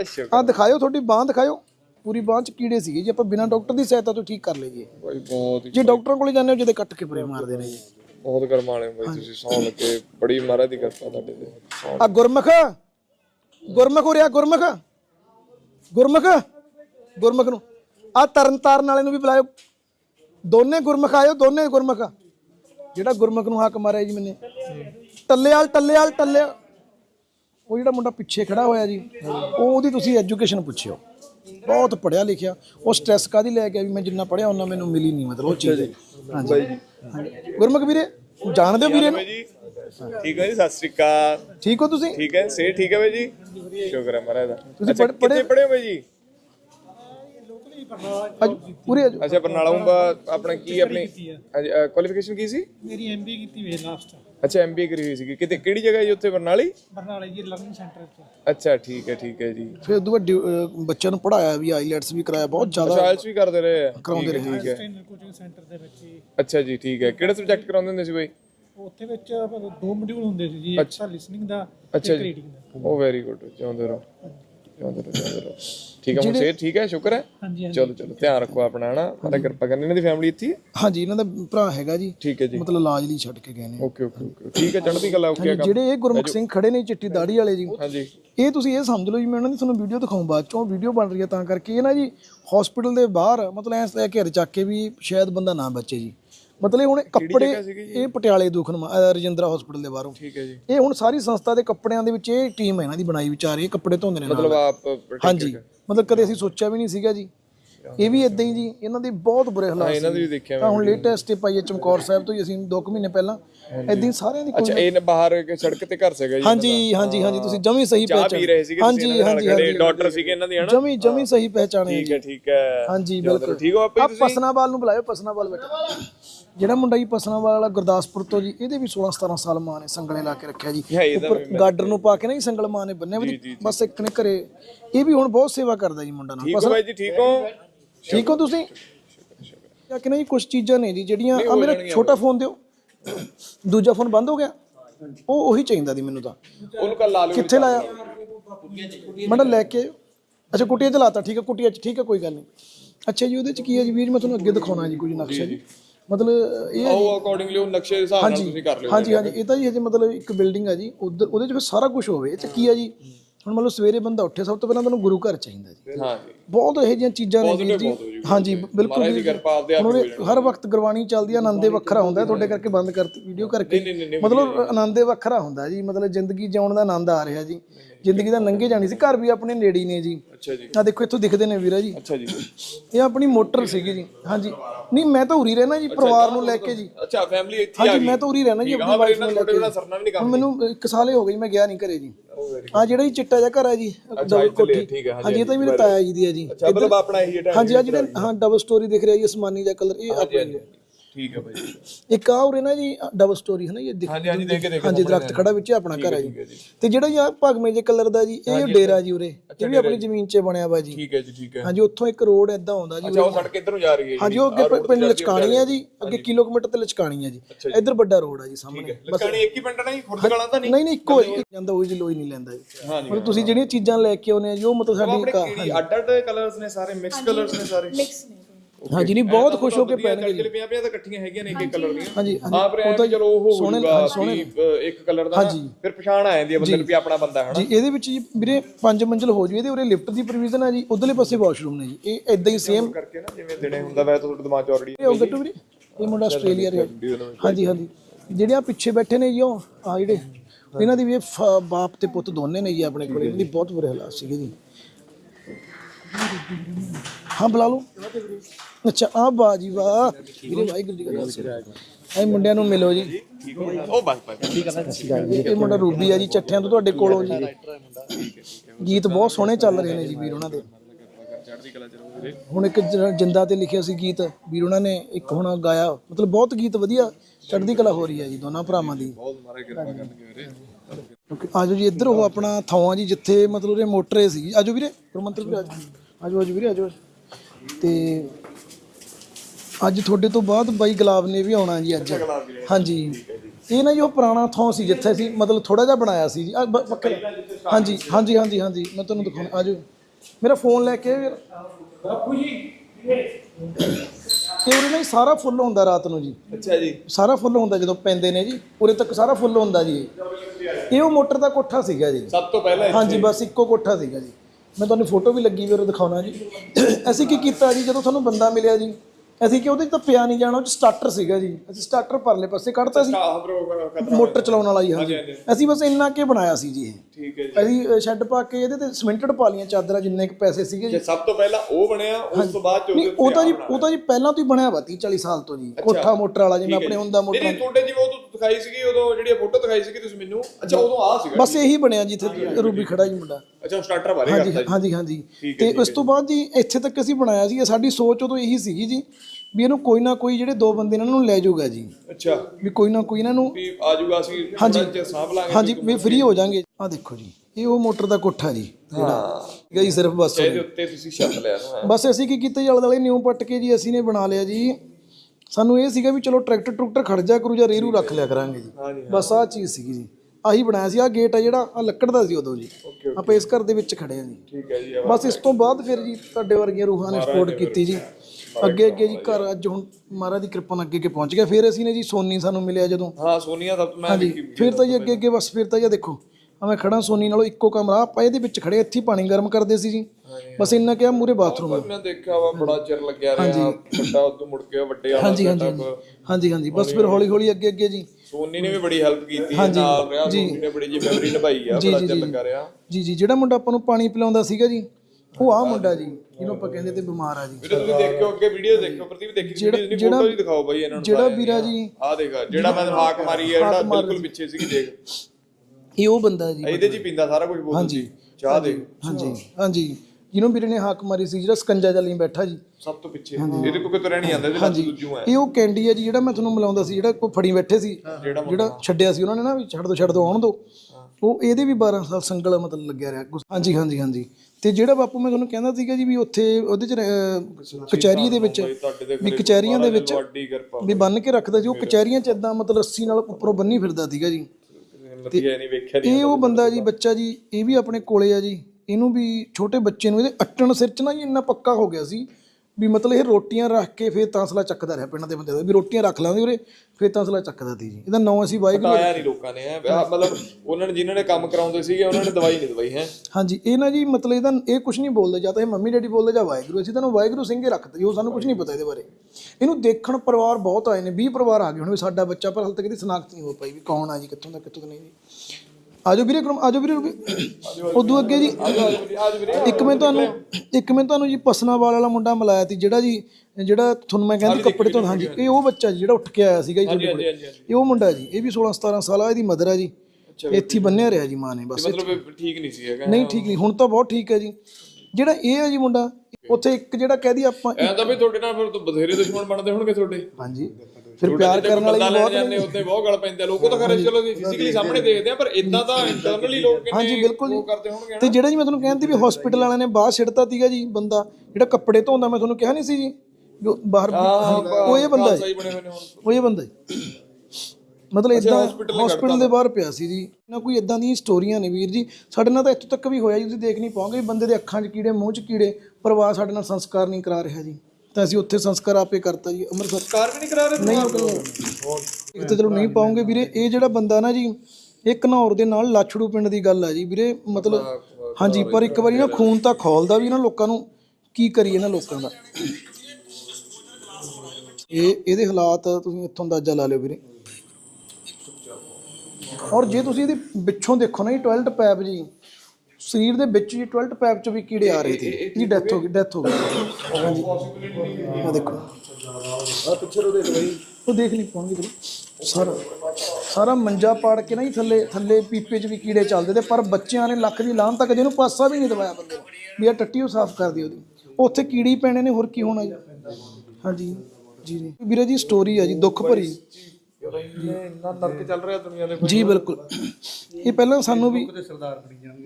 ਅੱਛਾ ਆ ਦਿਖਾਇਓ ਤੁਹਾਡੀ ਬਾਂਹ ਦਿਖਾਇਓ। ਪੂਰੀ ਬਾਂਹ ਚ ਕੀੜੇ ਸੀਗੇ ਜੀ ਆਪਾਂ ਬਿਨਾਂ ਡਾਕਟਰ ਦੀ ਸਹਾਇਤਾ ਤੋਂ ਠੀਕ ਕਰ ਲਏ ਜੀ ਬਾਈ ਬਹੁਤ ਹੀ ਜੇ ਡਾਕਟਰਾਂ ਕੋਲੇ ਜਾਂਦੇ ਹੋ ਜਦੇ ਕੱਟ ਕੇ ਪਰੇ ਮਾਰਦੇ ਨੇ ਜੀ। ਬਹੁਤ ਕਰਮ ਵਾਲੇ ਹੋ ਬਾਈ ਤੁਸੀਂ ਸੌ ਲੱਗੇ। ਬੜੀ ਮਹਾਰਾਜ ਦੀ ਕਿਰਪਾ ਤੁਹਾਡੇ ਤੇ। ਆ ਗੁਰਮੁਖ ਗੁਰਮੁਖ ਉਰਿਆ ਗੁਰਮੁਖ। ਗੁਰਮੁਖ ਗੁਰਮੁਖ ਨੂੰ। ਆ ਤਰਨ ਤਾਰਨ ਵਾਲੇ ਨੂੰ ਵੀ ਬੁਲਾਇਓ। ਦੋਨੇ ਗੁਰਮੁਖ ਆਇਓ ਦੋਨੇ ਗੁਰਮੁਖ। ਜਿਹੜਾ ਗੁਰਮੁਖ ਨੂੰ ਹੱਕ ਮਾਰਿਆ ਜੀ ਮੈਨੇ। ਟੱਲੇਵਾਲ ਟੱਲੇਵਾਲ ਟੱਲੇ ਉਹ ਜਿਹੜਾ ਮੁੰਡਾ ਪਿੱਛੇ ਖੜਾ ਹੋਇਆ ਜੀ ਉਹ ਉਹਦੀ ਤੁਸੀਂ ਐਜੂਕੇਸ਼ਨ ਪੁੱਛਿਓ। ਬਹੁਤ ਪੜਿਆ ਲਿਖਿਆ। ਉਹ ਸਟ੍ਰੈਸ ਕਾਦੀ ਲੈ ਕੇ ਵੀ ਮੈਂ ਜਿੰਨਾ ਪੜਿਆ ਉਹਨਾਂ ਮੈਨੂੰ ਮਿਲੀ ਨਹੀਂ ਮਤਲਬ ਉਹ ਚੀਜ਼। ਹਾਂਜੀ। ਗੁਰਮੁਖ ਵੀਰੇ ਜਾਣਦੇ ਹੋ ਵੀਰੇ ਨੂੰ ਠੀਕ ਹੈ ਜੀ ਸਤਿ ਸ੍ਰੀ ਅਕਾਲ। ਠੀਕ ਹੋ ਤੁਸੀਂ? ਠੀਕ ਹੈ ਸੇ ਠੀਕ ਹੈ ਬਾਈ ਜੀ? ਸ਼ੁਕਰ ਹੈ ਮਹਾਰਾਜ ਦਾ। ਤੁਸੀਂ ਪੜ੍ਹ- ਪੜ੍ਹੇ- ਕਿੱਥੇ ਪੜ੍ਹੇ ਹੋ ਬਾਈ ਜੀ? ਅੱਜ ਪੂਰੇ ਅੱਜ ਅੱਛਾ ਬਰਨਾਲਾ ਆਪਣਾ ਕੀ ਆਪਣੀ ਕੁਆਲੀਫਿਕੇਸ਼ਨ ਕੀ ਸੀ? ਮੇਰੀ ਐਮਬੀ ਕੀਤੀ ਵੇ ਲਾਸਟ ਅੱਛਾ ਐਮਬੀਏ ਕਰੀ ਹੋਈ ਸੀ ਕਿਤੇ ਕਿਹੜੀ ਜਗ੍ਹਾ ਜੀ ਉੱਥੇ ਬਰਨਾਲੀ? ਬਰਨਾਲੇ ਜੀ ਲਰਨਿੰਗ ਸੈਂਟਰ ਚ। ਅੱਛਾ ਠੀਕ ਹੈ ਠੀਕ ਹੈ ਜੀ। ਫਿਰ ਉਦੋਂ ਬਾਅਦ ਬੱਚਿਆਂ ਨੂੰ ਪੜਾਇਆ ਵੀ ਆਈਲੈਟਸ ਵੀ ਕਰਾਇਆ ਬਹੁਤ ਜ਼ਿਆਦਾ ਸਾਇਲਸ ਵੀ ਕਰਦੇ ਰਹੇ ਆ। ਕਰਾਉਂਦੇ ਠੀਕ ਹੈ, ਠੀਕ ਹੈ। ਟ੍ਰੇਨਰ ਕੋਚਿੰਗ ਸੈਂਟਰ ਦੇ ਵਿੱਚ ਅੱਛਾ ਜੀ ਠੀਕ ਹੈ। ਕਿਹੜਾ ਸਬਜੈਕਟ ਕਰਾਉਂਦੇ ਹੁੰਦੇ ਸੀ ਬਾਈ? ਉੱਥੇ ਵਿੱਚ ਦੋ ਮੋਡਿਊਲ ਹੁੰਦੇ ਸੀ ਜੀ ਇੱਕ ਤਾਂ ਲਿਸਨਿੰਗ ਦਾ ਅੱਛਾ ਇੱਕ ਰੀਡਿੰਗ ਦਾ। ਉਹ ਵੈਰੀ ਗੁੱਡ ਜਿਉਂਦੇ ਰਹੋ। ਜਿਉਂਦੇ ਰਹੋ ਜਿਉਂਦੇ ਰਹੋ ਠੀਕ ਹੈ ਹੁਣ ਠੀਕ ਹੈ ਸ਼ੁਕਰ ਹੈ? ਹਾਂਜੀ ਚਲੋ ਚਲੋ ਧਿਆਨ ਰੱਖੋ ਆਪਣਾ ਹਨਾ? ਮਾਤਾ ਕਿਰਪਾ ਕਰਨੀ। ਇਹਨਾਂ ਦੀ ਫੈਮਿਲੀ ਇੱਥੇ ਹੀ ਹੈ? ਹਾਂਜੀ ਇਹਨਾਂ ਦਾ ਭਰਾ ਹੈਗਾ ਜੀ। ਠੀਕ ਹੈ ਜੀ। ਮਤਲਬ ਇਲਾਜ ਲਈ ਛੱਡ ਕੇ ਗਏ ਨੇ। Okay okay okay. ਠੀਕ ਹੈ ਚੜ੍ਹਦੀ ਕਲਾ ਓਕੇ ਆ ਕੰਮ। ਜਿਹੜੇ ਇਹ ਗੁਰਮੁਖ ਸਿੰਘ ਖੜੇ ਨੇ ਚਿੱਟੀ ਦਾੜੀ ਵਾਲੇ ਜੀ ਹਾਂਜੀ। ਇਹ ਤੁਸੀਂ ਇਹ ਸਮਝ ਲਓ ਜੀ ਮੈਂ ਉਹਨਾਂ ਦੀ ਤੁਹਾਨੂੰ ਵੀਡੀਓ ਦਿਖਾਉਂ ਬਾਅਦ ਚੋਂ। ਵੀਡੀਓ ਬਣ ਰਹੀ ਹੈ ਤਾਂ ਕਰਕੇ। ਇਹ ਨਾ ਜੀ ਹਸਪੀਟਲ ਦੇ ਬਾਹਰ ਮਤਲਬ ਐਂ ਲੈ ਘੇਰ ਚੱਕ ਕੇ ਵੀ ਸ਼ਾਇਦ ਬੰਦਾ ਨਾ ਬਚੇ ਜੀ। ਮਤਲਬ ਹੁਣ ਕੱਪੜੇ ਇਹ ਪਟਿਆਲੇ ਦੁਖਨ ਰਜਿੰਦਰਾ ਹਸਪੀਟਲ ਦੇ ਬਾਹਰੋਂ। ਠੀਕ ਹੈ ਜੀ। ਇਹ ਹੁਣ ਸਾਰੀ ਸੰਸਥਾ ਦੇ ਕੱਪੜਿਆਂ ਦੇ ਵਿੱਚ ਇਹ ਟੀਮ ਹੈ ਇਹਨਾਂ ਦੀ ਬਣਾਈ ਵਿਚਾਰੇ ਕੱਪੜੇ ਧੋਂਦੇ ਨੇ ਮਤਲਬ ਆਪ ਹਾਂਜੀ ਮਤਲਬ ਕਦੇ ਅਸੀਂ ਸੋਚਿਆ ਵੀ ਨਹੀਂ ਸੀਗਾ ਜੀ। ਇਹ ਵੀ ਇਦਾਂ ਹੀ ਜੀ ਇਹਨਾਂ ਦੇ ਬਹੁਤ ਬੁਰੇ ਹਾਲਾਤ ਇਹਨਾਂ ਦੀ ਸੀ ਵੀ ਦੇਖਿਆ ਤਾਂ ਹੁਣ ਲੇਟੈਸਟ ਆਈ ਹੈ ਚਮਕੌਰ ਸਾਹਿਬ ਤੋਂ ਹੀ ਅਸੀਂ 2 ਮਹੀਨੇ ਪਹਿਲਾਂ ਇਦਾਂ ਸਾਰਿਆਂ ਦੀ ਅੱਛਾ ਇਹ ਬਾਹਰ ਸੜਕ ਤੇ ਘਰ ਸੀਗਾ ਜੀ ਹਾਂਜੀ ਹਾਂਜੀ ਹਾਂਜੀ ਤੁਸੀਂ ਜਮੀ ਸਹੀ ਚਾਹ ਪਹਿਚਾਨ ਪੀ ਰਹੇ ਸੀਗੇ ਹਾਂਜੀ ਤੁਸੀਂ ਹਾਂਜੀ ਹਾਂਜੀ ਡਾਕਟਰ ਸੀਗੇ ਇਹਨਾਂ ਦੀ ਹਨਾ ਜਮੀ ਜਮੀ ਸਹੀ ਪਹਿਚਾਣੇ ਠੀਕ ਹੈ ਠੀਕ ਹੈ। ਹਾਂਜੀ ਬਿਲਕੁਲ। ਠੀਕ ਹੋ ਆਪੇ ਆ ਪਸਨਾਵਾਲ ਨੂੰ ਬੁਲਾਇਓ ਪਸਨਾਵਾਲ ਬੇਟਾ ਜਿਹੜਾ ਮੁੰਡਾ ਜੀ ਪਸਨਾਵਾਲ ਵਾਲਾ ਗੁਰਦਾਸਪੁਰ ਤੋਂ ਜੀ ਇਹਦੇ ਵੀ 16 17 ਸਾਲ ਮਾਂ ਨੇ ਸੰਗਲੇ ਲਾ ਕੇ ਰੱਖਿਆ ਜੀ। ਹੈ ਇਹਦਾ ਉੱਪਰ ਗਾਡਰ ਨੂੰ ਪਾ ਕੇ ਨਾ ਜੀ ਸੰਗਲ ਮਾਂ ਨੇ ਬੰਨਿਆ ਵੀ ਬਸ ਇੱਕ ਨੇ ਘਰੇ ਇਹ ਵੀ ਹੁਣ ਬਹੁਤ ਸੇਵਾ ਕਰਦਾ ਜੀ ਮੁੰਡਾ ਨਾਲ। ਠੀਕ ਹੋ ਬਾਈ ਜੀ ਠੀਕ ਹੋ? ਠੀਕ ਹੋ ਤੁਸੀਂ? ਜਾਂ ਕਿ ਨਹੀਂ ਕੁਝ ਚੀਜ਼ਾਂ ਨੇ ਜੀ ਜਿਹੜੀਆਂ ਆ ਮੇਰਾ ਛੋਟਾ ਫੋਨ ਦਿਓ। ਦੂਜਾ ਫੋਨ ਬੰਦ ਹੋ ਗਿਆ। ਉਹ ਉਹੀ ਚਾਹੀਦਾ ਦੀ ਮੈਨੂੰ ਤਾਂ। ਉਹਨੂੰ ਕੱਲ ਲਾ ਲਿਓ ਕਿੱਥੇ ਲਾਇਆ? ਮੜਾ ਲੈ ਕੇ ਆਇਓ। ਅੱਛਾ ਕੁਟੀਆ ਚ ਲਾਤਾ ਠੀਕ ਹੈ ਕੁਟੀਆ ਚ ਠੀਕ ਹੈ ਕੋਈ ਗੱਲ ਨਹੀਂ। ਅੱਛਾ ਜੀ ਉਹਦੇ ਚ ਕੀ ਹੈ ਜੀ? ਵੀਰ ਮੈਂ ਤੁਹਾਨੂੰ ਅੱਗੇ ਦਿਖਾਉਣਾ ਜੀ ਕੁਝ ਨਕਸ਼ਾ ਜੀ। ਮਤਲਬ ਇਹ ਹੈ ਉਹ ਅਕੋਰਡਿੰਗਲੀ ਉਹ ਨਕਸ਼ੇ ਦੇ ਹਿਸਾਬ ਨਾਲ ਤੁਸੀਂ ਕਰ ਲਿਓ ਹਾਂਜੀ ਹਾਂਜੀ। ਇਹ ਤਾਂ ਜੀ ਹਜੇ ਮਤਲਬ ਇੱਕ ਬਿਲਡਿੰਗ ਹੈ ਜੀ। ਉਧਰ ਉਹਦੇ ਚ ਫਿਰ ਸਾਰਾ ਕੁਝ ਹੋਵੇ। ਇਹ ਚ ਕੀ ਹੈ ਜੀ? ਹੁਣ ਮੰਨ ਲਓ ਸਵੇਰੇ ਬੰਦਾ ਉੱਠੇ ਸਭ ਤੋਂ ਪਹਿਲਾਂ ਤੁਹਾਨੂੰ ਗੁਰੂ ਘਰ ਚਾਹੀਦਾ ਜੀ। ਹਾਂ ਜੀ ਬਹੁਤ ਇਹੋ ਜਿਹੀਆਂ ਚੀਜ਼ਾਂ ਨੇ ਵੀਰ ਜੀ। ਹਾਂਜੀ ਬਿਲਕੁਲ ਜੀ। ਕਿਰਪਾ ਆਪਦੇ ਆਪ ਉਹਦੇ ਹਰ ਵਕਤ ਗੁਰਬਾਣੀ ਚੱਲਦੀ ਆ ਆਨੰਦੇ ਵੱਖਰਾ ਹੁੰਦਾ ਹੈ, ਤੁਹਾਡੇ ਕਰਕੇ ਬੰਦ ਕਰਤੀ ਵੀਡੀਓ ਕਰਕੇ। ਮਤਲਬ ਆਨੰਦੇ ਵੱਖਰਾ ਹੁੰਦਾ ਜੀ। ਮਤਲਬ ਜ਼ਿੰਦਗੀ ਜਿਉਣ ਦਾ ਆਨੰਦ ਆ ਰਿਹਾ ਜੀ। ਜ਼ਿੰਦਗੀ ਦਾ ਨੰਗੇ ਜਾਣੀ ਸੀ। ਘਰ ਵੀ ਆਪਣੇ ਨੇੜੇ ਹੀ ਨੇ ਜੀ। ਅੱਛਾ ਜੀ। ਆ ਦੇਖੋ ਇੱਥੋਂ ਦਿਖਦੇ ਨੇ ਵੀਰਾ ਜੀ। ਅੱਛਾ ਜੀ। ਇਹ ਆਪਣੀ ਮੋਟਰ ਸੀਗੀ ਜੀ। ਹਾਂਜੀ। ਨਹੀਂ ਮੈਂ ਤਾਂ ਉਰੀ ਰਹਿਣਾ ਜੀ ਪਰਿਵਾਰ ਨੂੰ ਲੈ ਕੇ ਜੀ। ਅੱਛਾ ਫੈਮਿਲੀ ਇੱਥੇ ਆ ਹਾਂਜੀ ਗਈ। ਮੈਂ ਤਾਂ ਉਰੀ ਰਹਿਣਾ ਜੀ ਆਪਣੀ ਵਾਈਫ ਨੂੰ ਲੈ ਕੇ ਸਰਨਾ ਵੀ ਨਹੀਂ ਕੰਮ ਮੈਨੂੰ ਇੱਕ ਸਾਲ ਹੀ ਗਈ ਮੈਂ ਗਿਆ ਨਹੀਂ ਘਰੇ ਜੀ। ਆ ਜਿਹੜਾ ਹੀ ਚਿੱਟਾ ਜਿਹਾ ਘਰ ਹੈ ਜੀ ਡਬਲ ਕੋਠੀ। ਹਾਂਜੀ ਇਹ ਤਾਂ ਮੇਰੇ ਤਾਇਆ ਜੀ ਦੀ ਹੈ ਜੀ। ਅੱਛਾ ਮਤਲਬ ਆਪਣਾ ਇਹੀ ਹੈ ਹਾਂਜੀ ਆ ਜਿਹੜੇ ਹਾਂ ਡਬਲ ਸਟੋਰੀ ਦਿਖ ਰਿਹਾ ਜੀ ਅਸਮਾਨੀ ਜਿਹਾ ਕਲਰ ਇਹ ਆਪਣੀ ਹੈ ਠੀਕ ਹੈ ਬਾਈ ਇੱਕ ਆ ਉਰੇ ਨਾ ਜੀ ਡਬਲ ਸਟੋਰੀ ਹੈ ਨਾ ਇਹ ਦਿਖ- ਹਾਂਜੀ ਹਾਂਜੀ ਦੇਖ ਕੇ ਦੇਖ ਹਾਂਜੀ ਦਰਖਤ ਖੜਾ ਵਿੱਚ ਇਹ ਆਪਣਾ ਘਰ ਹੈ ਜੀ। ਤੇ ਜਿਹੜਾ ਜੀ ਆ ਭਗਵੇਂ ਜੇ ਕਲਰ ਦਾ ਜੀ ਇਹ ਡੇਰਾ ਜੀ ਉਰੇ ਇਹ ਵੀ ਆਪਣੀ ਜ਼ਮੀਨ 'ਚ ਬਣਿਆ ਵਾ ਜੀ। ਠੀਕ ਹੈ ਜੀ ਠੀਕ ਹੈ। ਹਾਂਜੀ ਉੱਥੋਂ ਇੱਕ ਰੋਡ ਏਦਾਂ ਆਉਂਦਾ ਜੀ ਅੱਛਾ ਉਹ ਸੜਕ ਇੱਧਰ ਨੂੰ ਜਾ ਰਹੀ ਹੈ ਹਾਂਜੀ ਉਹ ਅੱਗੇ ਪ- ਪਿੰਡ ਲਚਕਾਣੀ ਹੈ। ਜੀ ਅੱਗੇ ਕਿਲੋਮੀਟਰ ਤੇ ਲਚਕਾਣੀ ਹੈ ਜੀ। ਇੱਧਰ ਵੱਡਾ ਰੋਡ ਹੈ ਜੀ ਸਾਹਮਣੇ ਲਕਾਣੀ ਇੱਕ ਹੀ ਪਿੰਡ ਨਹੀਂ ਖੁਰਦ ਕਲਾਂ ਤਾਂ ਨਹੀਂ? ਨਹੀਂ ਨਹੀਂ ਇੱਕੋ ਹੀ ਜਾਂਦਾ ਉਹ ਜੀ ਲੋਈ ਨਹੀਂ ਲੈਂਦਾ ਜੀ। ਮਤਲਬ ਤੁਸੀਂ ਜਿਹੜੀਆਂ ਚੀਜ਼ਾਂ ਲੈ ਕੇ ਆਉਨੇ ਆ ਜੀ ਉਹ ਮਤਲਬ ਸਾਡੀ ਆਪਣੇ ਕਿਹੜੀ ਅੱਡ ਅੱਡ ਕਲਰਸ ਨੇ ਸਾਰੇ ਮਿਕਸ ਕਲਰਸ ਨੇ ਸਾਰੇ? ਮਿਕਸ ਨੇ। ਹਾਂਜੀ ਨਹੀਂ ਬਹੁਤ ਖੁਸ਼ ਹੋ ਕੇ ਪੈਣਗੇ ਜਿਹੜੇ ਪੰਜਾਹ ਪੰਜਾਹ ਤਾਂ ਇਕੱਠੀਆਂ ਹੈਗੀਆਂ ਨੇ ਇੱਕ ਇੱਕ ਕਲਰ ਦੀਆਂ। ਹਾਂਜੀ ਆਪ ਰਹੇ ਤਾਂ ਚਲੋ ਉਹ ਵੀ, ਅ, ਇੱਕ ਕਲਰ ਦਾ ਨਾ, ਫਿਰ ਪਛਾਣ ਆ ਜਾਂਦੀ ਹੈ ਬੰਦੇ ਨੂੰ ਵੀ ਆਪਣਾ ਬੰਦਾ ਹੈ ਜੀ ਇਹਦੇ ਵਿੱਚ ਜੀ ਵੀਰੇ ਪੰਜ ਮੰਜ਼ਿਲ ਹੋ ਜੂ ਇਹਦੇ ਉਰੇ ਲਿਫਟ ਦੀ ਪ੍ਰੋਵੀਜ਼ਨ ਹੈ ਜੀ ਉਧਰਲੇ ਪਾਸੇ ਵਾਸ਼ਰੂਮ ਨੇ ਜੀ ਇਹ ਇਦਾਂ ਹੀ ਸੇਮ ਕਰਕੇ ਨਾ ਜਿਵੇਂ ਦਿਨੇ ਹੁੰਦਾ ਵੈ ਤਾਂ ਤੁਹਾਡੇ ਦਿਮਾਗ ਚ ਆਲਰੇਡੀ ਇਹ ਗੱਟੂ ਵੀਰੇ ਇਹ ਮੁੰਡਾ ਆਸਟ੍ਰੇਲੀਆ ਰਿਹਾ। ਹਾਂਜੀ ਹਾਂਜੀ। ਜਿਹੜੇ ਆ ਪਿੱਛੇ ਬੈਠੇ ਨੇ ਜੀ ਉਹ ਆ ਜਿਹੜੇ ਇਹਨਾਂ ਦੀ ਵੀ ਬਾਪ ਤੇ ਪੁੱਤ ਦੋਨੇ ਨੇ ਜੀ ਆਪਣੇ ਕੋਲ ਇਹਨਾਂ ਦੀ ਬਹੁਤ ਬੁਰੇ ਹਾਲਾਤ ਸੀਗੇ ਜੀ। ਹਾਂ ਬੁਲਾ ਲਓ। ਅੱਛਾ ਆ ਬਾਜੀ ਵਾਹ। ਵੀਰੇ ਵਾਹਿਗੁਰੂ ਜੀ ਕਾ ਖਾਲਸਾ ਇਹ ਮੁੰਡਿਆਂ ਨੂੰ ਮਿਲੋ ਜੀ। ਉਹ ਬਸ ਬਸ। ਇਹ ਮੁੰਡਾ ਰੂਬੀ ਆ ਜੀ ਚੱਠਿਆਂ ਤੋਂ ਤੁਹਾਡੇ ਕੋਲੋਂ ਜੀ। ਗੀਤ ਬਹੁਤ ਸੋਹਣੇ ਚੱਲ ਰਹੇ ਨੇ ਜੀ ਵੀਰ ਉਹਨਾਂ ਦੇ। ਹੁਣ ਇੱਕ ਜਿੰਦਾ ਤੇ ਲਿਖਿਆ ਸੀ ਗੀਤ ਵੀਰ ਉਹਨਾਂ ਨੇ ਇੱਕ ਹੁਣ ਗਾਇਆ। ਮਤਲਬ ਬਹੁਤ ਗੀਤ ਵਧੀਆ ਚੜ੍ਹਦੀ ਕਲਾ ਹੋ ਰਹੀ ਹੈ ਜੀ ਦੋਨਾਂ ਭਰਾਵਾਂ ਦੀ। ਬਹੁਤ ਮਾਰੇ ਕਿਰਪਾ ਕਰਨਗੇ ਵੀਰੇ ਓਕੇ ਆਜੋ ਜੀ ਇੱਧਰ ਉਹ ਆਪਣਾ ਥਾਵਾਂ ਜੀ ਜਿੱਥੇ ਮਤਲਬ ਇਹ ਮੋਟਰੇ ਸੀ ਆਜੋ ਵੀਰੇ ਗੁਰਮੰਤਰ ਵੀਰੇ ਆਜੋ। ਆਜੋ ਵੀਰੇ ਆਜੋ। ਤੇ ਅੱਜ ਤੁਹਾਡੇ ਤੋਂ ਬਾਅਦ ਬਾਈ ਗੁਲਾਬ ਨੇ ਵੀ ਆਉਣਾ ਜੀ ਅੱਜ। ਹਾਂਜੀ। ਇਹ ਨਾ ਜੀ ਉਹ ਪੁਰਾਣਾ ਥਾਂ ਸੀ ਜਿੱਥੇ ਸੀ ਮਤਲਬ ਥੋੜਾ ਜਿਹਾ ਬਣਾਇਆ ਸੀ ਜੀ। ਆਹ ਬ- ਹਾਂਜੀ ਹਾਂਜੀ ਹਾਂਜੀ ਹਾਂਜੀ। ਮੈਂ ਤੁਹਾਨੂੰ ਦਿਖਾਉਣਾ। ਆਜੋ। ਮੇਰਾ ਫੋਨ ਲੈ ਕੇ ਆਇਓ ਵੀਰ ਬਾਪੂ ਜੀ। ਇਹ ਉਰੇ ਨਾ ਜੀ ਸਾਰਾ ਫੁੱਲ ਹੁੰਦਾ ਰਾਤ ਨੂੰ ਜੀ। ਅੱਛਾ ਜੀ। ਸਾਰਾ ਫੁੱਲ ਹੁੰਦਾ ਜਦੋਂ ਪੈਂਦੇ ਨੇ ਜੀ। ਉਰੇ ਤੱਕ ਸਾਰਾ ਫੁੱਲ ਹੁੰਦਾ ਜੀ। ਇਹ। ਉਹ ਮੋਟਰ ਦਾ ਕੋਠਾ ਸੀਗਾ ਜੀ। ਸਭ ਤੋਂ ਪਹਿਲਾਂ ਹਾਂਜੀ ਬਸ ਇੱਕੋ ਕੋਠਾ ਸੀਗਾ ਜੀ। ਮੈਂ ਤੁਹਾਨੂੰ ਫੋਟੋ ਵੀ ਲੱਗੀ ਵੀ ਉਹ ਦਿਖਾਉਣਾ ਜੀ। ਅਸੀਂ ਕੀ ਕੀਤਾ ਜੀ ਜਦੋਂ ਤੁਹਾਨੂੰ ਬੰਦਾ ਮਿਲਿਆ ਜੀ ਅਸੀਂ ਕਿ ਉਹਦੇ 'ਚ ਤਾਂ ਪਿਆ ਨਹੀਂ ਜਾਣਾ ਉਹ 'ਚ ਸਟਾਰਟਰ ਸੀਗਾ ਜੀ। ਅਸੀਂ ਸਟਾਰਟਰ ਪਰਲੇ ਪਾਸੇ ਕੱਢਤਾ ਸੀ। ਮੋਟਰ ਚਲਾਉਣ ਵਾਲਾ ਜੀ ਹਾਂਜੀ ਅਸੀਂ ਬਸ ਇੰਨਾ ਕੇ ਬਣਾਇਆ ਸੀ ਜੀ ਇਹ। ਠੀਕ ਹੈ ਜੀ। ਅਸੀਂ ਸ਼ੈੱਡ ਪਾ ਕੇ ਇਹਦੇ ਤੇ ਸਿਮੈਂਟਡ ਪਾ ਲੀਆਂ ਚਾਦਰਾਂ ਜਿੰਨੇ ਕੁ ਪੈਸੇ ਸੀਗੇ ਜੀ। ਸਭ ਤੋਂ ਪਹਿਲਾਂ ਉਹ ਬਣਿਆ ਉਸ ਤੋਂ ਬਾਅਦ ਚ ਉਹ ਤਾਂ ਜੀ ਉਹ ਤਾਂ ਜੀ ਪਹਿਲਾਂ ਤੋਂ ਹੀ ਬਣਿਆ ਵਾ 30 40 ਸਾਲ ਤੋਂ ਜੀ। ਕੋਠਾ ਮੋਟਰ ਵਾਲਾ ਜਿਵੇਂ ਆਪਣੇ ਹੁੰਦਾ ਮੋਟਰ ਨਹੀਂ ਤੁਹਾਡੇ ਜਿਵੇਂ ਉਹ ਦਿਖਾਈ ਸੀਗੀ ਉਦੋਂ ਜਿਹੜੀ ਫੋਟੋ ਦਿਖਾਈ ਸੀਗੀ ਤੁਸੀਂ ਮੈਨੂੰ। ਅੱਛਾ ਉਦੋਂ ਆ ਸੀਗਾ ਬਸ ਇਹੀ ਬਣਿਆ ਜੀ ਇੱਥੇ ਰੂਬੀ ਖੜਾ ਜੀ ਮੁੰਡਾ। ਅੱਛਾ ਸਟਾਰਟਰ ਬਾਰੇ ਕਰਦਾ ਜੀ। ਹਾਂਜੀ ਹਾਂਜੀ। ਤੇ ਉਸ ਤੋਂ ਬਾਅਦ ਜੀ ਇੱਥੇ ਤੱਕ ਅਸੀਂ ਬਣਾਇਆ ਸੀ ਸਾਡੀ ਸੋਚ ਉਦੋਂ ਇਹੀ ਸੀਗੀ ਜੀ ਵੀ ਇਹਨੂੰ ਕੋਈ ਨਾ ਕੋਈ ਜਿਹੜੇ ਦੋ ਬੰਦੇ ਇਹਨਾਂ ਨੂੰ ਲੈ ਜਾਊਗਾ ਜੀ। ਅੱਛਾ। ਵੀ ਕੋਈ ਨਾ ਕੋਈ ਇਹਨਾਂ ਨੂੰ ਵੀ ਆ ਜਾਊਗਾ ਅਸੀਂ ਹਾਂਜੀ। ਸਾਂਭ ਲਾਂਗੇ ਹਾਂਜੀ ਵੀ ਫ੍ਰੀ ਹੋ ਜਾਾਂਗੇ। ਆ ਦੇਖੋ ਜੀ ਇਹ ਉਹ ਮੋਟਰ ਦਾ ਕੋਠਾ ਜੀ ਜਿਹੜਾ ਠੀਕ ਹੈ ਜੀ ਸਿਰਫ ਬਸ ਇਹਦੇ ਉੱਤੇ ਤੁਸੀਂ ਛੱਤ ਲਿਆ ਨਾ। ਬਸ ਅਸੀਂ ਕੀ ਕੀਤਾ ਜੀ ਦੁਆਲੇ ਨਿਊ ਪੱਟ ਕੇ ਜੀ ਅਸੀਂ ਨੇ ਬਣਾ ਲਿਆ ਜੀ। ਸਾਨੂੰ ਇਹ ਸੀਗਾ ਵੀ ਚਲੋ ਟਰੈਕਟਰ ਟਰੂਕਟਰ ਖੜ ਜਾ ਕਰੂ ਜਾਂ ਰੇਰੂ ਰੱਖ ਲਿਆ ਕਰਾਂਗੇ ਜੀ। ਬਸ ਆਹ ਚੀਜ਼ ਸੀਗੀ ਜੀ। ਆਹੀ ਬਣਾਇਆ ਸੀ ਆਹ ਗੇਟ ਆ ਜਿਹੜਾ ਆ ਲੱਕੜ ਦਾ ਸੀ ਉਦੋਂ ਜੀ। ਆਪਾਂ ਇਸ ਘਰ ਦੇ ਵਿੱਚ ਖੜੇ ਆ ਜੀ। ਠੀਕ ਹੈ ਜੀ ਬਸ ਇਸ ਤੋਂ ਬਾਅਦ ਫਿਰ ਜੀ ਤੁਹਾਡੇ ਵਰਗੀਆਂ ਰੂਹਾਂ ਨੇ ਸਪੋਰਟ ਕੀਤੀ ਜੀ। ਅੱਗੇ ਅੱਗੇ ਜੀ ਘਰ ਅੱਜ ਹੁਣ ਮਹਾਰਾਜ ਦੀ ਕਿਰਪਾ ਨਾਲ ਅੱਗੇ ਅੱਗੇ ਪਹੁੰਚ ਗਿਆ। ਫਿਰ ਅਸੀਂ ਨੇ ਜੀ ਸੋਨੀ ਸਾਨੂੰ ਮਿਲਿਆ ਜਦੋਂ। ਹਾਂ ਸੋਨੀਆ ਦਾ ਮੈਂ ਹਾਂਜੀ ਫਿਰ ਤਾਂ ਜੀ ਅੱਗੇ ਅੱਗੇ ਬਸ ਫਿਰ ਤਾਂ ਜੀ ਦੇਖੋ ਆ ਮੈਂ ਖੜਾ ਸੋਨੀ ਨਾਲੋਂ ਇੱਕੋ ਕਮਰਾ ਆਪਾਂ ਇਹਦੇ ਵਿੱਚ ਖੜੇ ਇੱਥੇ ਪਾਣੀ ਗਰਮ ਕਰਦੇ ਸੀ ਜੀ। ਬਸ ਇੰਨਾ ਕਿਹਾ ਮੂਰੇ ਬਾਥਰੂਮ ਮੈਂ ਦੇਖਿਆ ਵਾ ਬੜਾ ਚਿਰ ਲੱਗਿਆ ਰਿਹਾ। ਵੱਡਾ ਉਦੋਂ ਮੁੜ ਕੇ ਵੱਡੇ ਹਾਂਜੀ ਹਾਂਜੀ ਹਾਂਜੀ। ਹਾਂਜੀ ਹਾਂਜੀ। ਬਸ ਫਿਰ ਹੌਲੀ ਹੌਲੀ ਅੱਗੇ ਅੱਗੇ ਜੀ ਸੋਨੀ ਨੇ ਵੀ ਬੜੀ ਹੈਲਪ ਕੀਤੀ ਹੈ ਨਾਲ ਰਿਹਾ ਸੋਨੀ ਨੇ ਬੜੀ ਜੀ ਮੈਮਰੀ ਨਿਭਾਈ ਆ ਬੜਾ ਚਿਰ ਲੱਗਾ ਰਿਹਾ ਜੀ ਜੀ ਜਿਹੜਾ ਮੁੰਡਾ ਆਪਾਂ ਨੂੰ ਪਾਣੀ ਪਿਲਾਉਂਦਾ ਸੀਗਾ ਜੀ ਉਹ ਆ ਮੁੰਡਾ ਜੀ ਜਿਹਨੂੰ ਆਪਾਂ ਕਹਿੰਦੇ ਤੇ ਬਿਮਾਰ ਆ ਜੀ। ਵੀਰੇ ਤੁਸੀਂ ਦੇਖਿਓ ਅੱਗੇ ਵੀਡੀਓ ਦੇਖਿਓ ਪ੍ਰਦੀਪ ਦੇਖੀ ਵੀਡੀਓ ਨਹੀਂ ਫੋਟੋ ਵੀ ਦਿਖਾਓ ਬਾਈ ਇਹਨਾਂ ਨੂੰ ਜਿਹੜਾ ਵੀਰਾ ਜੀ ਆ ਦੇਖ ਜਿਹੜਾ ਮੈਂ ਹਾਕ ਮਾਰੀ ਹੈ ਜਿਹੜਾ ਬਿਲਕੁਲ ਪਿੱਛੇ ਸੀਗੀ ਦੇਖ। ਇਹ ਉਹ ਬੰਦਾ ਜੀ। ਇਹਦੇ ਚ ਹੀ ਪੀਂਦਾ ਸਾਰਾ ਕੁਝ ਬੋਲ ਜੀ ਚਾਹ ਦੇਖ ਹਾਂਜੀ। ਹਾਂਜੀ। ਜਿਹਨੂੰ ਵੀਰੇ ਨੇ ਹਾਕ ਮਾਰੀ ਸੀ ਜਿਹੜਾ ਸਕੰਜਾ ਜਲੀ ਬੈਠਾ ਜੀ। ਸਭ ਤੋਂ ਪਿੱਛੇ। ਇਹਦੇ ਕੋਲ ਕਿਤੇ ਰਹਿਣੀ ਆਂਦਾ ਨਾਲ ਦੂਜੂ ਹੈ ਇਹ ਉਹ ਕੈਂਡੀ ਹੈ ਜੀ ਜਿਹੜਾ ਮੈਂ ਤੁਹਾਨੂੰ ਮਿਲਾਉਂਦਾ ਸੀ ਜਿਹੜਾ ਕੋਈ ਫੜੀ ਬੈਠੇ ਸੀ ਜਿਹੜਾ ਛੱਡਿਆ ਸੀ ਉਹਨਾਂ ਨੇ ਨਾ ਵੀ ਛੱਡ ਦੋ ਛੱਡ ਦੋ ਆਉਣ ਦੋ। ਉਹ ਇਹਦੇ ਵੀ 12 ਸਾਲ ਸੰਗਲ ਮਤਲਬ ਲੱਗਿਆ ਰਿਹਾ। ਹਾਂਜੀ ਹਾਂਜੀ ਹਾਂਜੀ। ਤੇ ਜਿਹੜਾ ਬਾਪੂ ਮੈਂ ਤੁਹਾਨੂੰ ਕਹਿੰਦਾ ਸੀਗਾ ਜੀ ਵੀ ਉੱਥੇ ਉਹਦੇ ਚ ਕਚਹਿਰੀ ਦੇ ਵਿੱਚ ਵੀ ਕਚਹਿਰੀਆਂ ਦੇ ਵਿੱਚ ਵੀ ਬੰਨ ਕੇ ਰੱਖਦਾ ਸੀ ਉਹ ਕਚਹਿਰੀਆਂ ਚ ਇਦਾਂ ਮਤਲਬ ਰੱਸੀ ਨਾਲ ਉੱਪਰੋਂ ਬੰਨੀ ਫਿਰਦਾ ਸੀਗਾ ਜੀ। ਇਹ ਉਹ ਬੰਦਾ ਜੀ ਬੱਚਾ ਜੀ ਇਹ ਵੀ ਆਪਣੇ ਕੋਲੇ ਆ ਜੀ। ਇਹਨੂੰ ਵੀ ਛੋਟੇ ਬੱਚੇ ਨੂੰ ਇਹਦੇ ਅੱਟਣ ਸਿਰ ਚ ਨਾ ਜੀ ਇੰਨਾ ਪੱਕਾ ਹੋ ਗਿਆ ਸੀ ਵੀ ਮਤਲਬ ਇਹ ਰੋਟੀਆਂ ਰੱਖ ਕੇ ਫੇਰ ਤਾਂਸਲਾ ਚੱਕਦਾ ਰਿਹਾ ਪਿੰਡਾਂ ਦੇ ਬੰਦੇ ਦਾ ਵੀ ਰੋਟੀਆਂ ਰੱਖ ਲਾਂਦੇ ਉਰੇ ਫੇਰ ਤਾਂਸਲਾ ਚੱਕਦਾ ਸੀ ਜੀ। ਇਹਦਾ ਨਾਂ ਅਸੀਂ ਵਾਹਿਗੁਰੂ। ਆਇਆ ਨਹੀਂ ਲੋਕਾਂ ਨੇ ਹੈ। ਮਤਲਬ ਉਹਨਾਂ ਨੇ ਜਿਨ੍ਹਾਂ ਨੇ ਕੰਮ ਕਰਾਉਂਦੇ ਸੀਗੇ ਉਹਨਾਂ ਨੇ ਦਵਾਈ ਨਹੀਂ ਦਵਾਈ ਹੈ। ਹਾਂਜੀ ਇਹ ਨਾ ਜੀ ਮਤਲਬ ਇਹਦਾ ਇਹ ਕੁਝ ਨਹੀਂ ਬੋਲਦੇ ਜਾਂ ਤਾਂ ਇਹ ਮੰਮੀ ਡੈਡੀ ਬੋਲਦੇ ਜਾਂ ਵਾਹਿਗੁਰੂ। ਅਸੀਂ ਤੁਹਾਨੂੰ ਵਾਹਿਗੁਰੂ ਸਿੰਘ ਹੀ ਰੱਖਦੇ ਜੀ ਉਹ ਸਾਨੂੰ ਕੁਝ ਨਹੀਂ ਪਤਾ ਇਹਦੇ ਬਾਰੇ। ਇਹਨੂੰ ਦੇਖਣ ਪਰਿਵਾਰ ਬਹੁਤ ਆਏ ਨੇ 20 ਪਰਿਵਾਰ ਆ ਗਏ ਹੁਣ ਵੀ ਸਾਡਾ ਬੱਚਾ ਪਰ ਹਾਲੇ ਤੱਕ ਇਹਦੀ ਸਨਾਖਤ ਨਹੀਂ ਹੋ ਪਾਈ ਵੀ ਕੌਣ ਆ ਜੀ ਕਿੱਥੋਂ ਦਾ ਕਿੱਥੋਂ ਦਾ ਨਹੀਂ ਜੀ। ਆਜੋ ਵੀਰੇ ਕਰਮ ਆਜੋ ਵੀਰੇ ਉਦੋਂ ਅੱਗੇ ਜੀ ਇੱਕ ਮੈਂ ਤੁਹਾਨੂੰ ਇੱਕ ਮੈਂ ਤੁਹਾਨੂੰ ਜੀ ਪਸਨਾਵਾਲ ਵਾਲਾ ਮੁੰਡਾ ਮਿਲਾਇਆ ਸੀ ਜਿਹੜਾ ਜੀ ਜਿਹੜਾ ਤੁਹਾਨੂੰ ਮੈਂ ਕਹਿੰਦੀ ਕੱਪੜੇ ਤੋਂ ਹਾਂਜੀ ਇਹ ਉਹ ਬੱਚਾ ਜੀ ਜਿਹੜਾ ਉੱਠ ਕੇ ਆਇਆ ਸੀਗਾ ਜੀ ਤੁਹਾਡੇ ਕੋਲ। ਇਹ ਉਹ ਮੁੰਡਾ ਜੀ ਇਹ ਵੀ 16 17 ਸਾਲ ਆ ਇਹਦੀ ਮਦਰ ਆ ਜੀ। ਇੱਥੇ ਬੰਨਿਆ ਰਿਹਾ ਜੀ ਮਾਂ ਨੇ ਬਸ ਮਤਲਬ ਠੀਕ ਨਹੀਂ ਸੀ ਹੈਗਾ। ਨਹੀਂ ਠੀਕ ਨਹੀਂ ਹੁਣ ਤਾਂ ਬਹੁਤ ਠੀਕ ਹੈ ਜੀ। ਜਿਹੜਾ ਇਹ ਹੈ ਜੀ ਮੁੰਡਾ ਉੱਥੇ ਇੱਕ ਜਿਹੜਾ ਕਹਿ ਦੀ ਆਪਾਂ ਐਂ ਤਾਂ ਵੀ ਤੁਹਾਡੇ ਨਾਲ ਫਿਰ ਤਾਂ ਬਥੇਰੇ ਦੁਸ਼ਮਣ ਬਣਦੇ ਹੋਣਗੇ ਤੁਹਾਡੇ। ਹਾਂਜੀ। ਫਿਰ ਪਿਆਰ ਕਰਨ ਵਾਲੇ ਬਹੁਤ ਜਾਂਦੇ ਉੱਤੇ ਬਹੁਤ ਗਲ ਪੈਂਦੇ। ਲੋਕ ਉਹ ਤਾਂ ਖਰੇ ਚਲੋ ਫਿਜ਼ੀਕਲੀ ਸਾਹਮਣੇ ਦੇਖਦੇ ਆ ਪਰ ਇਦਾਂ ਤਾਂ ਇੰਟਰਨਲੀ ਲੋਕ ਕਿੰਨੇ ਹਾਂਜੀ ਬਿਲਕੁਲ ਜੀ। ਉਹ ਕਰਦੇ ਹੋਣਗੇ ਤੇ ਜਿਹੜਾ ਜੀ ਮੈਂ ਤੁਹਾਨੂੰ ਕਹਿੰਦੀ ਵੀ ਹਸਪੀਟਲ ਵਾਲਿਆਂ ਨੇ ਬਾਹਰ ਸਿੱਟਤਾ ਸੀਗਾ ਜੀ ਬੰਦਾ ਜਿਹੜਾ ਕੱਪੜੇ ਧੋਂਦਾ ਮੈਂ ਤੁਹਾਨੂੰ ਕਿਹਾ ਨਹੀਂ ਸੀ ਜੀ ਜੋ ਬਾਹਰ ਉਹ ਇਹ ਬੰਦਾ ਹੈ ਨੇ ਉਹ ਇਹ ਬੰਦਾ ਹੈ ਮਤਲਬ ਇਦਾਂ ਹਸਪੀਟਲ ਦੇ ਬਾਹਰ ਪਿਆ ਸੀ ਜੀ। ਨਾ ਕੋਈ ਇਦਾਂ ਦੀਆਂ ਸਟੋਰੀਆਂ ਨੇ ਵੀਰ ਜੀ। ਸਾਡੇ ਨਾਲ ਤਾਂ ਇੱਥੋਂ ਤੱਕ ਵੀ ਹੋਇਆ ਜੀ ਤੁਸੀਂ ਦੇਖ ਨਹੀਂ ਪਾਓਗੇ ਵੀ ਬੰਦੇ ਦੇ ਅੱਖਾਂ 'ਚ ਕੀੜੇ ਮੂੰਹ 'ਚ ਕੀੜੇ ਪਰਿਵਾਰ ਸਾਡੇ ਨਾਲ ਸੰਸਕਾਰ ਨਹੀਂ ਕਰਾ ਰਿਹਾ ਜੀ। ਤਾਂ ਅਸੀਂ ਉੱਥੇ ਸੰਸਕਾਰ ਆਪੇ ਕਰਤਾ ਜੀ ਅੰਮ੍ਰਿਤਸਰ। ਕਾਰ ਵੀ ਨਹੀਂ ਕਰਾ ਰਹੇ ਨਹੀਂ ਇੱਕ ਤਾਂ ਚਲੋ ਨਹੀਂ ਪਾਉਂਗੇ ਵੀਰੇ ਇਹ ਜਿਹੜਾ ਬੰਦਾ ਨਾ ਜੀ ਇਹ ਘਨੌਰ ਦੇ ਨਾਲ ਲਾਛੜੂ ਪਿੰਡ ਦੀ ਗੱਲ ਆ ਜੀ। ਵੀਰੇ ਮਤਲਬ ਹਾਂਜੀ ਪਰ ਇੱਕ ਵਾਰੀ ਨਾ ਖੂਨ ਤਾਂ ਖੋਲਦਾ ਵੀ ਨਾ ਲੋਕਾਂ ਨੂੰ ਕੀ ਕਰੀਏ ਨਾ ਲੋਕਾਂ ਦਾ। ਇਹ ਇਹਦੇ ਹਾਲਾਤ ਤੁਸੀਂ ਇੱਥੋਂ ਅੰਦਾਜ਼ਾ ਲਾ ਲਿਓ ਵੀਰੇ। ਔਰ ਜੇ ਤੁਸੀਂ ਇਹਦੇ ਪਿੱਛੋਂ ਦੇਖੋ ਨਾ ਜੀ ਟਾਇਲਟ ਪੈਪ ਜੀ ਸਰੀਰ ਦੇ ਵਿੱਚ ਜੀ ਟਾਇਲਟ ਪੈਪ ਚ ਵੀ ਕੀੜੇ ਆ ਰਹੇ ਸੀ। ਇਹਦੀ ਡੈਥ ਹੋ ਗਈ ਡੈਥ ਹੋ ਗਈ। ਹਾਂਜੀ। ਆ ਦੇਖੋ। ਆ ਪਿੱਛੇ ਰੋ ਦੇਖ ਬਈ ਉਹ ਦੇਖ ਨਹੀਂ ਪਾਉਂਗੇ ਵੀਰੇ ਸਾਰਾ ਸਾਰਾ ਮੰਜਾ ਪਾੜ ਕੇ ਨਾ ਹੀ ਥੱਲੇ ਥੱਲੇ ਪੀਪੇ 'ਚ ਵੀ ਕੀੜੇ ਚੱਲਦੇ ਤੇ ਪਰ ਬੱਚਿਆਂ ਨੇ ਲੱਖ ਦੀ ਲਾਹਨ ਤੱਕ ਜਿਹਨੂੰ ਪਾਸਾ ਵੀ ਨਹੀਂ ਦਵਾਇਆ ਬੰਦੇ ਵੀ ਆ ਟੱਟੀ ਉਹ ਸਾਫ਼ ਕਰ ਦਿਓ ਉਹਦੀ। ਉੱਥੇ ਕੀੜੀ ਪੈਣੇ ਨੇ ਹੋਰ ਕੀ ਹੋਣਾ ਜੀ? ਹਾਂਜੀ। ਜੀ ਜੀ। ਵੀਰੇ ਜੀ ਸਟੋਰੀ ਆ ਜੀ ਦੁੱਖ ਭਰੀ। ਇੰਨਾ ਨਰਕ ਚੱਲ ਰਿਹਾ ਦੁਨੀਆ ਦੇ ਜੀ ਬਿਲਕੁਲ। ਇਹ ਪਹਿਲਾਂ ਸਾਨੂੰ ਵੀ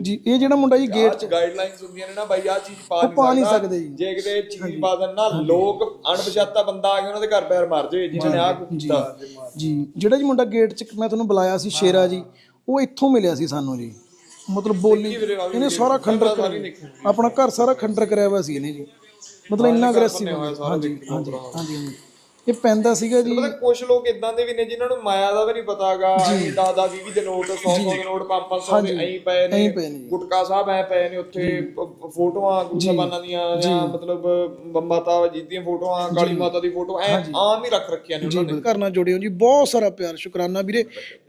ਜੀ ਇਹ ਜਿਹੜਾ ਮੁੰਡਾ ਜੀ ਗੇਟ 'ਚ ਗਾਈਡਲਾਈਨਸ ਹੁੰਦੀਆਂ ਨੇ ਨਾ ਬਾਈ ਆ ਚੀਜ਼ ਪਾ ਨਹੀਂ ਸਕਦੇ। ਜੀ। ਜੇ ਕਿਤੇ ਚੀਜ਼ ਪਾ ਦੇਣ ਨਾ ਲੋਕ ਅਣਪਛਾਤਾ ਬੰਦਾ ਆ ਕੇ ਉਹਨਾਂ ਦੇ ਘਰ ਪੈਰ ਮਾਰ ਜਾਏ ਜਿਨ੍ਹਾਂ ਨੇ ਆ ਕੀਤਾ। ਜੀ ਜਿਹੜਾ ਜੀ ਮੁੰਡਾ ਗੇਟ 'ਚ ਮੈਂ ਤੁਹਾਨੂੰ ਬੁਲਾਇਆ ਸੀ ਸ਼ੇਰਾ ਜੀ ਉਹ ਇੱਥੋਂ ਮਿਲਿਆ ਸੀ ਸਾਨੂੰ ਜੀ। ਮਤਲਬ ਬੋਲੀ ਇਹਨੇ ਸਾਰਾ ਖੰਡਰ ਕਰਿਆ ਆਪਣਾ ਘਰ ਸਾਰਾ ਖੰਡਰ ਕਰਿਆ ਹੋਇਆ ਸੀ ਇਹਨੇ ਜੀ। ਮਤਲਬ ਇੰਨਾ ਅਗਰੈਸਿਵ ਹਾਂਜੀ ਹਾਂਜੀ ਹਾਂਜੀ। ਇਹ ਪੈਂਦਾ ਸੀਗਾ ਜੀ। ਮਤਲਬ ਕੁਝ ਲੋਕ ਇਦਾਂ ਦੇ ਵੀ ਨੇ ਜਿਨ੍ਹਾਂ ਨੂੰ ਮਾਇਆ ਦਾ ਵੀ ਨਹੀਂ ਪਤਾਗਾ ਦਾਦਾ 20 ਦੇ ਨੋਟ 100 100 ਦੇ ਨੋਟ 500 ਦੇ ਐਂ ਪਏ ਨੇ। ਐਂ ਪਏ ਨੇ ਜੀ। ਗੁਟਕਾ ਸਾਹਿਬ ਐ ਪਏ ਨੇ ਉੱਥੇ ਫੋਟੋਆਂ ਗੁਰੂ ਸਾਹਿਬਾਨਾਂ ਦੀਆਂ ਜਾਂ ਮਤਲਬ ਮਾਤਾ ਜੀ ਦੀਆਂ ਫੋਟੋਆਂ ਕਾਲੀ ਮਾਤਾ ਦੀ ਫੋਟੋ ਐ ਆਮ ਹੀ ਰੱਖ ਰੱਖੀਆਂ ਨੇ ਉਹਨਾਂ ਨੇ। ਘਰ ਨਾਲ ਜੁੜਿਓ ਜੀ। ਬਹੁਤ ਸਾਰਾ ਪਿਆਰ ਸ਼ੁਕਰਾਨਾ ਵੀਰੇ।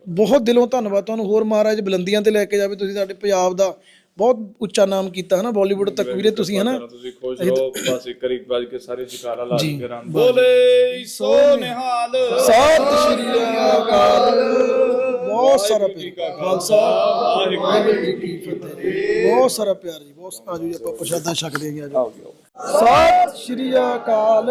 ਬਹੁਤ ਦਿਲੋਂ ਧੰਨਵਾਦ ਤੁਹਾਨੂੰ। ਹੋਰ ਮਹਾਰਾਜ ਬੁਲੰਦੀਆਂ ਤੇ ਲੈ ਕੇ ਜਾਵੇ ਤੁਸੀਂ ਸਾਡੇ ਪੰਜਾਬ ਦਾ। ਬਹੁਤ ਉੱਚਾ ਨਾਮ ਕੀਤਾ ਹੈ ਨਾ ਬਾਲੀਵੁੱਡ ਤੱਕ ਵੀਰੇ ਤੁਸੀਂ ਹੈ ਨਾ ਤੁਸੀਂ ਖੁਸ਼ ਰਹੋ ਬਸ ਇੱਕ ਵਾਰੀ ਵੱਜ ਕੇ ਸਾਰੇ ਜਕਾਰਾ ਲਾ ਕੇ ਰਾਂ ਬੋਲੇ ਸੋ ਨਿਹਾਲ। ਸਤਿ ਸ਼੍ਰੀ ਅਕਾਲ। ਬਹੁਤ ਸਾਰਾ ਪਿਆਰ। ਖਾਲਸਾ। ਵਾਹਿਗੁਰੂ ਜੀ ਕੀ ਫਤਿਹ। ਬਹੁਤ ਸਾਰਾ ਪਿਆਰ ਜੀ ਬਹੁਤ ਆਜੋ ਜੀ ਆਪਾਂ ਪ੍ਰਸ਼ਾਦਾ ਛਕਦੇ ਜੀ। ਆਜੋ ਸਤਿ ਸ਼੍ਰੀ ਅਕਾਲ।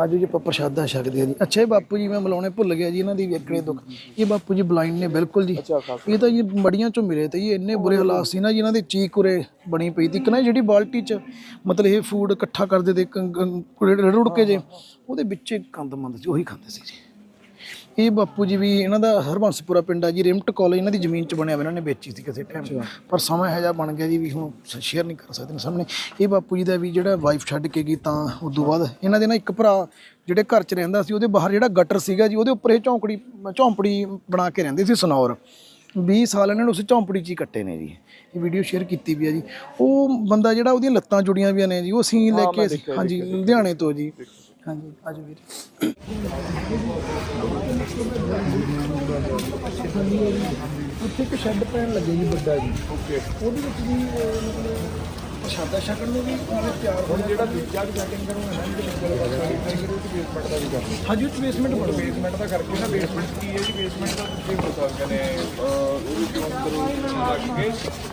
ਆਜੋ ਜੀ ਆਪਾਂ ਪ੍ਰਸ਼ਾਦਾ ਛਕਦੇ ਹਾਂ ਜੀ। ਅੱਛਾ ਇਹ ਬਾਪੂ ਜੀ ਮੈਂ ਬੁਲਾਉਣੇ ਭੁੱਲ ਗਿਆ ਜੀ ਇਹਨਾਂ ਦੀ ਵੇਖਣੇ ਦੁੱਖ। ਇਹ ਬਾਪੂ ਜੀ ਬਲਾਈਂਡ ਨੇ ਬਿਲਕੁਲ ਜੀ। ਇਹ ਤਾਂ ਜੀ ਮੜੀਆਂ ਚੋਂ ਮਿਲੇ ਤੇ ਜੀ ਇੰਨੇ ਬੁਰੇ ਹਾਲਾਤ ਸੀ ਨਾ ਜੀ ਇਹਨਾਂ ਦੇ ਚੀਕ ਉਰੇ ਬਣੀ ਪਈ ਤੀ ਇੱਕ ਨਾ ਜਿਹੜੀ ਬਾਲਟੀ ਚ ਮਤਲਬ ਇਹ ਫੂਡ ਇਕੱਠਾ ਕਰਦੇ ਤੇ ਰੜ ਕੇ ਜੇ ਉਹਦੇ ਵਿੱਚ ਕੰਦ ਮੰਦ ਸੀ ਉਹੀ ਖਾਂਦੇ ਸੀ ਜੀ। ਇਹ ਬਾਪੂ ਜੀ ਵੀ ਇਹਨਾਂ ਦਾ ਹਰਬੰਸਪੁਰਾ ਪਿੰਡ ਆ ਜੀ ਰਿਮਟ ਕਾਲਜ ਇਹਨਾਂ ਦੀ ਜ਼ਮੀਨ 'ਚ ਬਣਿਆ ਹੋਇਆ ਇਹਨਾਂ ਨੇ ਵੇਚੀ ਸੀ ਕਿਸੇ ਟਾਈਮ ਪਰ ਸਮਾਂ ਇਹੋ ਜਿਹਾ ਬਣ ਗਿਆ ਜੀ ਵੀ ਹੁਣ ਸ਼ੇਅਰ ਨਹੀਂ ਕਰ ਸਕਦੇ ਸਾਹਮਣੇ। ਇਹ ਬਾਪੂ ਜੀ ਦਾ ਵੀ ਜਿਹੜਾ ਵਾਈਫ ਛੱਡ ਕੇ ਗਈ ਤਾਂ ਉਦੋਂ ਬਾਅਦ ਇਹਨਾਂ ਦੇ ਨਾ ਇੱਕ ਭਰਾ ਜਿਹੜੇ ਘਰ 'ਚ ਰਹਿੰਦਾ ਸੀ ਉਹਦੇ ਬਾਹਰ ਜਿਹੜਾ ਗਟਰ ਸੀਗਾ ਜੀ ਉਹਦੇ ਉੱਪਰ ਇਹ ਝੌਂਕੜੀ ਝੌਂਪੜੀ ਬਣਾ ਕੇ ਰਹਿੰਦੇ ਸੀ ਸਨੌਰ। 20 ਸਾਲ ਇਹਨਾਂ ਨੇ ਉਸ ਝੌਂਪੜੀ 'ਚ ਹੀ ਕੱਟੇ ਨੇ ਜੀ। ਇਹ ਵੀਡੀਓ ਸ਼ੇਅਰ ਕੀਤੀ ਵੀ ਆ ਜੀ। ਉਹ ਬੰਦਾ ਜਿਹੜਾ ਉਹਦੀਆਂ ਲੱਤਾਂ ਜੁੜੀਆਂ ਵੀਆਂ ਨੇ ਜੀ ਉਹ ਅਸੀਂ ਲੈ ਕੇ ਹਾਂਜੀ ਲੁਧਿਆਣੇ ਤੋਂ ਜੀ। ਹਾਂਜੀ ਆਜੋ ਵੀਰ। ਉੱਥੇ ਇੱਕ ਸ਼ੈੱਡ ਪੈਣ ਲੱਗੇ ਜੀ ਵੱਡਾ ਜੀ। ਓਕੇ। ਉਹਦੇ ਵਿੱਚ ਵੀ ਮਤਲਬ ਪ੍ਰਸ਼ਾਦਾ ਛਕਣ ਨੂੰ ਵੀ ਉਹਨੇ ਤਿਆਰ ਹੋ ਜਿਹੜਾ ਦੂਜਾ ਵੀ ਸੈਟਿੰਗ ਕਰੂੰਗਾ ਨਾ ਬੇਸਮੈਂਟ ਦਾ ਵੀ ਕਰ ਹਾਂਜੀ ਉਹ ਬੇਸਮੈਂਟ ਬਣ ਬੇਸਮੈਂਟ ਦਾ ਕਰਕੇ ਨਾ ਬੇਸਮੈਂਟ ਕੀ ਹੈ ਜੀ? ਬੇਸਮੈਂਟ ਦਾ ਤੁਸੀਂ ਹੋ ਸਕਦੇ ਨੇ ਉਹ ਵੀ ਕਿਉਂ ਅੰਦਰ ਲੱਗ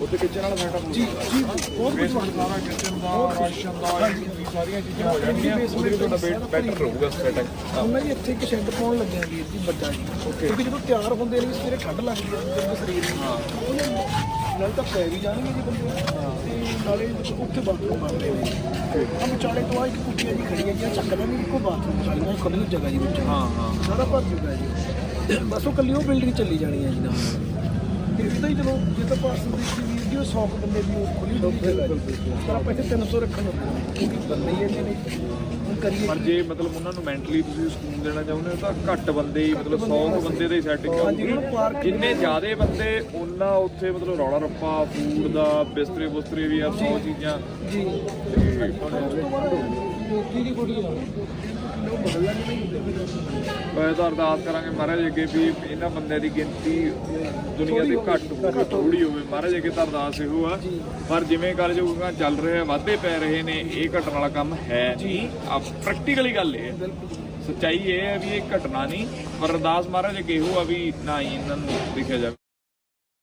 ਕੇ ਕਿਚਨ ਵਾਲਾ ਸੈਟਅਪ ਜੀ ਜੀ ਬਹੁਤ ਬੇਸਮੈਂਟ ਸਾਰਾ ਕਿਚਨ ਦਾ ਰਾਸ਼ਨ ਦਾ ਇਹ ਸਾਰੀਆਂ ਚੀਜ਼ਾਂ ਹੋ ਜਾਣਗੀਆਂ ਉਹਦੇ ਵਿੱਚ ਤੁਹਾਡਾ ਬੈਟਰ ਰਹੂਗਾ ਸੈਟਅਪ ਉਹਨਾਂ ਜੀ ਇੱਥੇ ਇੱਕ ਸ਼ੈੱਡ ਪਾਉਣ ਲੱਗੇ ਆ ਵੀਰ ਜੀ ਵੱਡਾ ਜੀ। ਕਿਉਂਕਿ ਜਦੋਂ ਤਿਆਰ ਹੁੰਦੇ ਨੇ ਸਵੇਰੇ ਠੰਡ ਲੱਗਦੀ ਹੈ ਜਦੋਂ ਸਰੀਰ ਨੂੰ ਨਾਲ ਤਾਂ ਪੈ ਵੀ ਜਾਣਗੇ ਜੀ ਬੰਦੇ। ਤੇ ਨਾਲੇ ਉੱਥੇ ਬਾਥਰੂਮ ਬਣਦੇ ਨੇ ਆ ਵਿਚਾਲੇ ਤੋਂ ਆ ਇੱਕ ਕੁੱਟੀ ਜੀ ਖੜੀ ਹੈ ਜੀ ਚੱਕਦਾ ਨਹੀਂ ਇੱਕੋ ਬਾਥਰੂਮ ਖਾਲੀ ਹੈ ਖੁੱਲੀ ਜਗ੍ਹਾ ਜੀ ਵਿੱਚ। ਹਾਂ ਹਾਂ। ਸਾਰਾ ਭਰ ਚੁੱਕਾ ਹੈ ਜੀ। ਬਸ ਉਹ ਕੱਲੀ ਉਹ ਬਿਲਡਿੰਗ ਚੱਲੀ ਜਾਣੀ ਹੈ ਜੀ। ਨਾਲ ਤੇ ਇਹ ਤਾਂ ਹੀ ਚਲੋ ਜੇ ਤਾਂ ਪਾਸ ਦੀ ਵੀਰ ਜੀ ਉਹ 100 ਕੁ ਬੰਦੇ ਦੀ ਉਹ ਖੁੱਲੀ ਜਗ੍ਹਾ ਜੀ। ਪਰ ਆਪਾਂ ਇੱਥੇ 300 ਰੱਖਣ ਨੂੰ। ਕਿਉਂਕਿ ਬੰਦੇ ਹੀ ਇੰਨੇ ਨੇ ਕਰੀਏ ਪਰ ਜੇ ਮਤਲਬ ਉਹਨਾਂ ਨੂੰ ਮੈਂਟਲੀ ਤੁਸੀਂ ਸਕੂਨ ਦੇਣਾ ਚਾਹੁੰਦੇ ਹੋ ਤਾਂ ਘੱਟ ਬੰਦੇ ਹੀ ਮਤਲਬ 100 ਕੁ ਬੰਦੇ ਦੇ ਸੈਟਿੰਗ ਆਊਗੀ ਜਿੰਨੇ ਜ਼ਿਆਦੇ ਬੰਦੇ ਉਹਨਾਂ ਉੱਥੇ ਮਤਲਬ ਰੌਲਾ ਰੱਪਾ ਫੂਡ ਦਾ ਬਿਸਤਰੇ ਬੁਸਤਰੇ ਵੀ ਆ 100 ਚੀਜ਼ਾਂ। ਜੀ। ਕੀ ਦੀ ਕੁੜੀ ਆ। ਉਹ ਬਦਲ ਲੱਗ ਮੈਂ ਤਾਂ ਅਰਦਾਸ ਕਰਾਂਗੇ ਮਹਾਰਾਜ ਅੱਗੇ ਵੀ ਇਹਨਾਂ ਬੰਦਿਆਂ ਦੀ ਗਿਣਤੀ ਦੁਨੀਆ ਦੇ ਘੱਟ ਹੋਵੇ ਥੋੜੀ ਹੋਵੇ। ਮਹਾਰਾਜ ਅੱਗੇ ਤਾਂ ਅਰਦਾਸ ਇਹੋ ਆ। ਪਰ ਜਿਵੇਂ ਗੱਲ ਜੋ ਚੱਲ ਰਿਹਾ ਵਾਧੇ ਪੈ ਰਹੇ ਨੇ ਇਹ ਘਟਣ ਵਾਲਾ ਕੰਮ ਹੈ ਆ ਪ੍ਰੈਕਟੀਕਲੀ ਗੱਲ ਇਹ ਸੱਚਾਈ ਇਹ ਹੈ ਵੀ ਇਹ ਘਟਨਾ ਨਹੀਂ ਪਰ ਅਰਦਾਸ ਮਹਾਰਾਜ ਅੱਗੇ ਇਹੋ ਆ ਵੀ ਨਾ ਹੀ ਇਹਨਾਂ ਨੂੰ ਦੇਖਿਆ ਜਾਵੇ।